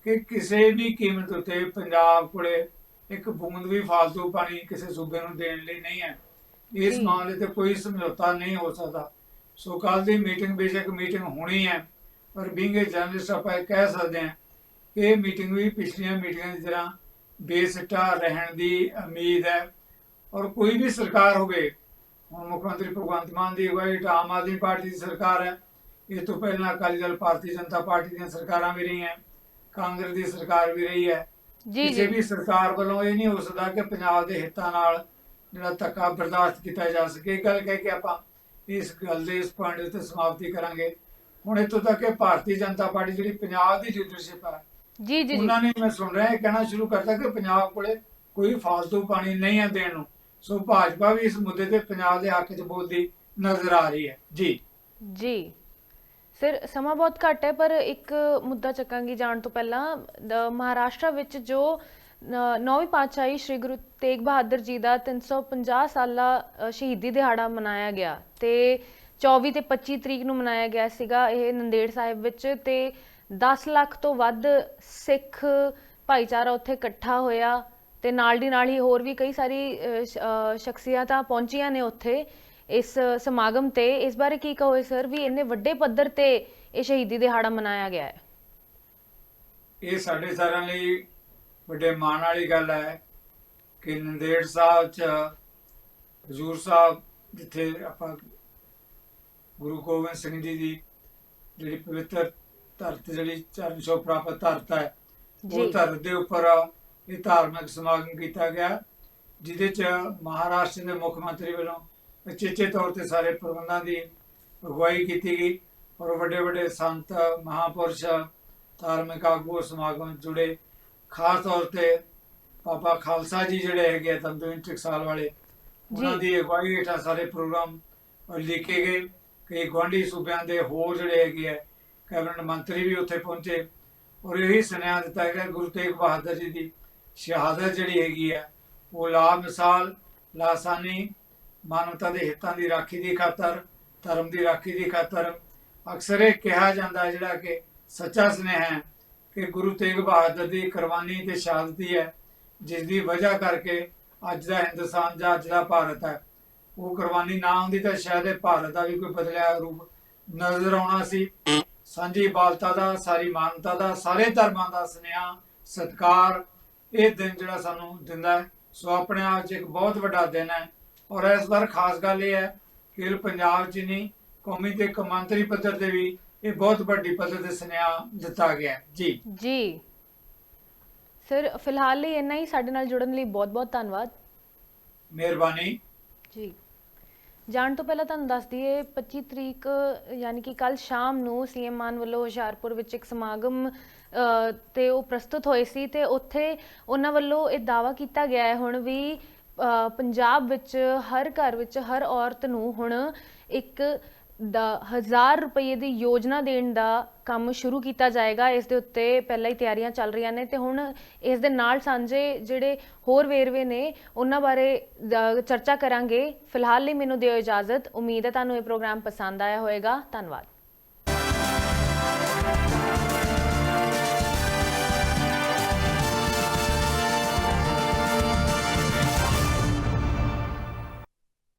ਕਿ ਕਿਸੇ ਵੀ ਕੀਮਤ ਉੱਤੇ ਪੰਜਾਬ ਕੋਲੇ ਇੱਕ ਬੂੰਦ ਵੀ ਫालतू ਪਾਣੀ ਕਿਸੇ ਸੂਬੇ ਨੂੰ ਦੇਣ ਲਈ ਨਹੀਂ ਹੈ। ਇਸ। ਮਾਮਲੇ ਤੇ ਕੋਈ ਸਮਝੌਤਾ ਨਹੀਂ ਹੋ ਸਕਦਾ। ਸੋ ਕੱਲ ਦੀ ਮੀਟਿੰਗ ਬੇਸ਼ੱਕ ਮੀਟਿੰਗ ਹੋਣੀ ਹੈ। ਪਰ ਬੀਇੰਗ ਏ ਜਰਨਲਿਸਟ ਆਪਾਂ ਇਹ ਕਹਿ ਸਕਦੇ ਹਾਂ ਕਿ ਇਹ ਮੀਟਿੰਗ ਵੀ ਪਿਛਲੀਆਂ ਮੀਟਿੰਗਾਂ ਦੀ ਤਰ੍ਹਾਂ ਬੇਸਿੱਟਾ ਰਹਿਣ ਦੀ ਉਮੀਦ ਹੈ। ਔਰ ਕੋਈ ਵੀ ਸਰਕਾਰ ਹੋਵੇ ਹੁਣ ਮੁੱਖ ਮੰਤਰੀ ਭਗਵੰਤ ਮਾਨ ਦੀ ਅਗਵਾਈ ਆਮ ਆਦਮੀ ਪਾਰਟੀ ਦੀ ਸਰਕਾਰ ਹੈ। ਇਹ ਤੋਂ ਪਹਿਲਾਂ ਅਕਾਲੀ ਦਲ ਭਾਰਤੀ ਜਨਤਾ ਪਾਰਟੀ ਦੀਆਂ ਸਰਕਾਰਾਂ ਵੀ ਰਹੀਆਂ। ਕਾਂਗਰਸ ਦੀ ਸਰਕਾਰ ਵੀ ਰਹੀ ਹੈ। ਜੀ ਕਿਸੇ ਜੀ। ਵੀ ਸਰਕਾਰ ਵੱਲੋਂ ਇਹ ਨਹੀਂ ਹੋ ਸਕਦਾ ਕਿ ਪੰਜਾਬ ਦੇ ਹਿੱਤਾਂ ਨਾਲ ਜਿਹੜਾ ਧੱਕਾ ਬਰਦਾਸ਼ਤ ਕੀਤਾ ਜਾ ਸਕੇ। ਗੱਲ ਕਹਿ ਕੇ ਆਪਾਂ ਇਸ ਗੱਲ ਦੇ ਇਸ ਪੁਆਇੰਟ ਉੱਤੇ ਸਮਾਪਤੀ ਕਰਾਂਗੇ। ਹੁਣ ਇੱਥੋਂ ਤੱਕ ਕਿ ਭਾਰਤੀ ਜਨਤਾ ਪਾਰਟੀ ਜਿਹੜੀ ਪੰਜਾਬ ਦੀ ਲੀਡਰਸ਼ਿਪ ਹੈ ਜੀ ਜੀ ਜੀ। ਉਹਨਾਂ ਨੇ ਮੈਂ ਸੁਣ ਰਿਹਾ ਇਹ ਕਹਿਣਾ ਸ਼ੁਰੂ ਕਰਤਾ ਕਿ ਪੰਜਾਬ ਕੋਲੇ ਕੋਈ ਫालतू ਪਾਣੀ ਨਹੀਂ ਹੈ ਦੇਣ ਨੂੰ। ਸੋ ਭਾਜਪਾ ਵੀ ਇਸ ਮੁੱਦੇ ਤੇ ਪੰਜਾਬ ਦੇ ਹੱਕ 'ਚ ਬੋਲਦੀ ਨਜ਼ਰ ਆ ਰਹੀ ਹੈ। ਜੀ। ਜੀ। ਸਰ ਸਮਾਂ ਬਹੁਤ ਘੱਟ ਹੈ ਪਰ ਇੱਕ ਮੁੱਦਾ ਚੱਕਾਂਗੀ ਜਾਣ ਤੋਂ ਪਹਿਲਾਂ। ਦ- ਮਹਾਰਾਸ਼ਟਰ ਵਿੱਚ ਜੋ ਨੌਵੀਂ ਪਾਤਸ਼ਾਹੀ ਸ੍ਰੀ ਗੁਰੂ ਤੇਗ ਬਹਾਦਰ ਜੀ ਦਾ 350 ਸਾਲਾ ਅ, ਸ਼ਹੀਦੀ ਦਿਹਾੜਾ ਮਨਾਇਆ ਗਿਆ ਤੇ 24 ਤੇ 25 ਤਰੀਕ ਨੂੰ ਮਨਾਇਆ ਗਿਆ ਸੀਗਾ ਇਹ ਨੰਦੇੜ ਸਾਹਿਬ ਵਿੱਚ ਤੇ 10 ਲੱਖ ਤੋਂ ਵੱਧ ਸਿੱਖ ਭਾਈਚਾਰਾ ਉੱਥੇ ਇਕੱਠਾ ਹੋਇਆ ਤੇ ਨਾਲ ਦੀ ਨਾਲ ਹੀ ਹੋਰ ਵੀ ਕਈ ਸਾਰੀ ਸ਼ਖਸੀਅਤਾਂ ਪਹੁੰਚੀਆਂ ਨੇ ਉੱਥੇ। ਇਸ ਸਮਾਗਮ ਤੇ ਇਸ ਬਾਰੇ ਕੀ ਕਹੋਗੇ ਸਰ ਵੀ ਇੰਨੇ ਵੱਡੇ ਪੱਧਰ ਤੇ ਇਹ ਸ਼ਹੀਦੀ ਦਿਹਾੜਾ ਮਨਾਇਆ ਗਿਆ ਹੈ ਇਹ ਸਾਡੇ ਸਾਰਿਆਂ ਲਈ ਵੱਡੇ ਮਾਣ ਵਾਲੀ ਗੱਲ ਹੈ ਕਿ ਨੰਦੇੜ ਸਾਹਿਬ ਚ ਹਜੂਰ ਸਾਹਿਬ ਜਿੱਥੇ ਆਪਾਂ ਗੁਰੂ ਗੋਬਿੰਦ ਸਿੰਘ ਜੀ ਦੀ ਜਿਹੜੀ ਪਵਿੱਤਰ ਧਰਤ ਜਿਹੜੀ ਚਰਨ ਛੋਹ ਪ੍ਰਾਪਤ ਧਰਤ ਹੈ। ਉਹ ਧਰਤ ਦੇ ਉੱਪਰ ਇਹ ਧਾਰਮਿਕ ਸਮਾਗਮ ਕੀਤਾ ਗਿਆ ਜਿਹਦੇ ਚ ਮਹਾਰਾਸ਼ਟਰ ਦੇ ਮੁੱਖ ਮੰਤਰੀ ਵੱਲੋਂ ਉਚੇਚੇ ਤੌਰ ਤੇ ਸਾਰੇ ਪ੍ਰਬੰਧਾਂ ਦੀ ਅਗਵਾਈ ਕੀਤੀ ਗਈ ਔਰ ਵੱਡੇ ਵੱਡੇ ਸੰਤ ਮਹਾਪੁਰਸ਼ ਧਾਰਮਿਕ ਆਗੂ ਸਮਾਗਮ ਜੁੜੇ। ਖਾਸ ਤੌਰ ਤੇ ਬਾਬਾ ਖਾਲਸਾ ਜੀ ਜਿਹੜੇ ਹੈਗੇ ਆ ਤੰਦੂਰ ਟਕਸਾਲ ਵਾਲੇ ਉਹਨਾਂ। ਦੀ ਅਗਵਾਈ ਹੇਠਾਂ ਸਾਰੇ ਪ੍ਰੋਗਰਾਮ ਲਿਖੇ ਗਏ। ਕਈ ਗੁਆਂਢੀ ਸੂਬਿਆਂ ਦੇ ਹੋਰ ਜਿਹੜੇ ਹੈਗੇ ਆ ਕੈਬਨਿਟ ਮੰਤਰੀ ਵੀ ਉੱਥੇ ਪਹੁੰਚੇ। ਔਰ ਇਹੀ ਸੁਨੇਹਾ ਦਿੱਤਾ ਗਿਆ ਗੁਰੂ ਤੇਗ ਬਹਾਦਰ ਜੀ ਦੀ। ਸ਼ਹਾਦਤ ਜਿਹੜੀ ਹੈਗੀ ਆ ਉਹ ਲਾ ਮਿਸਾਲ ਲਾਸਾਨੀ ਮਾਨਵਤਾ ਦੇ ਹਿੱਤਾਂ ਦੀ ਰਾਖੀ ਦੀ ਖਾਤਰ, ਧਰਮ ਦੀ ਰਾਖੀ ਦੀ ਖਾਤਰ ਅਕਸਰ ਇਹ ਕਿਹਾ ਜਾਂਦਾ ਜਿਹੜਾ ਕਿ ਸੱਚਾ ਸੁਨੇਹਾ ਹੈ ਕਿ ਗੁਰੂ ਤੇਗ ਬਹਾਦਰ ਦੀ ਕੁਰਬਾਨੀ ਤੇ ਸ਼ਹਾਦਤ ਹੈ, ਜਿਸ ਦੀ ਵਜ੍ਹਾ ਕਰਕੇ ਅੱਜ ਦਾ ਹਿੰਦੁਸਤਾਨ ਜਾਂ ਅੱਜ ਦਾ ਭਾਰਤ ਹੈ। ਉਹ ਕੁਰਬਾਨੀ ਨਾ ਹੁੰਦੀ ਤਾਂ ਸ਼ਾਇਦ ਇਹ ਭਾਰਤ ਦਾ ਵੀ ਕੋਈ ਬਦਲਿਆ ਰੂਪ ਨਜ਼ਰ ਆਉਣਾ ਸੀ। ਸਾਂਝੀ ਬਾਲਤਾ ਦਾ, ਸਾਰੀ ਮਾਨਵਤਾ ਦਾ, ਸਾਰੇ ਧਰਮਾਂ ਦਾ ਸੁਨੇਹਾ, ਸਤਕਾਰ ਇਹ ਦਿਨ ਜਿਹੜਾ ਸਾਨੂੰ ਦਿੰਦਾ ਹੈ। ਸੋ ਆਪਣੇ ਆਪ 'ਚ ਇੱਕ ਬਹੁਤ ਵੱਡਾ ਦਿਨ ਹੈ। ਔਰ ਇਸ ਵਾਰ ਖਾਸ ਗੱਲ ਇਹ ਹੈ ਕਿ ਪੰਜਾਬ 'ਚ ਨਹੀਂ ਕੌਮੀ ਤੇ ਕੌਮਾਂਤਰੀ ਪੱਧਰ ਤੇ ਵੀ ਇਹ ਬਹੁਤ ਵੱਡੀ ਪੱਧਰ ਤੇ ਸੁਨੇਹਾ ਦਿੱਤਾ ਗਿਆ। ਜੀ। ਜੀ। ਸਰ ਫਿਲਹਾਲ ਲਈ ਇੰਨਾ ਹੀ। ਸਾਡੇ ਨਾਲ ਜੁੜਨ ਲਈ ਬਹੁਤ-ਬਹੁਤ ਧੰਨਵਾਦ। ਮਿਹਰਬਾਨੀ। ਜੀ। ਜਾਣ ਤੋਂ ਪਹਿਲਾਂ ਤੁਹਾਨੂੰ ਦੱਸ ਦਈਏ 25 ਤਰੀਕ ਯਾਨੀ ਕਿ ਕੱਲ ਸ਼ਾਮ ਨੂੰ ਸੀਐਮ ਮਾਨ ਵੱਲੋਂ ਹੁਸ਼ਿਆਰਪੁਰ ਵਿੱਚ ਇੱਕ ਸਮਾਗਮ ਤੇ ਉਹ ਪ੍ਰਸਤੁਤ ਹੋਏ ਸੀ ਤੇ ਉੱਥੇ ਉਹਨਾਂ ਵੱਲੋਂ ਇਹ ਦਾਵਾ ਕੀਤਾ ਗਿਆ ਹੈ ਹੁਣ ਵੀ ਪੰਜਾਬ ਵਿੱਚ ਹਰ ਘਰ ਵਿੱਚ ਹਰ ਔਰਤ ਨੂੰ ਹੁਣ ਇੱਕ ਦਾ 1000 ਰੁਪਏ ਦੀ ਯੋਜਨਾ ਦੇਣ ਦਾ ਕੰਮ ਸ਼ੁਰੂ ਕੀਤਾ ਜਾਏਗਾ। ਇਸ ਦੇ ਉੱਤੇ ਪਹਿਲਾਂ ਹੀ ਤਿਆਰੀਆਂ ਚੱਲ ਰਹੀਆਂ ਨੇ ਤੇ ਹੁਣ ਇਸ ਦੇ ਨਾਲ ਸਾਂਝੇ ਜਿਹੜੇ ਹੋਰ ਵੇਰਵੇ ਨੇ, ਉਹਨਾਂ ਬਾਰੇ ਚਰਚਾ ਕਰਾਂਗੇ। ਫਿਲਹਾਲ ਲਈ ਮੈਨੂੰ ਦਿਓ ਇਜਾਜ਼ਤ। ਉਮੀਦ ਹੈ ਤੁਹਾਨੂੰ ਇਹ ਪ੍ਰੋਗਰਾਮ ਪਸੰਦ ਆਇਆ ਹੋਵੇਗਾ ਧੰਨਵਾਦ।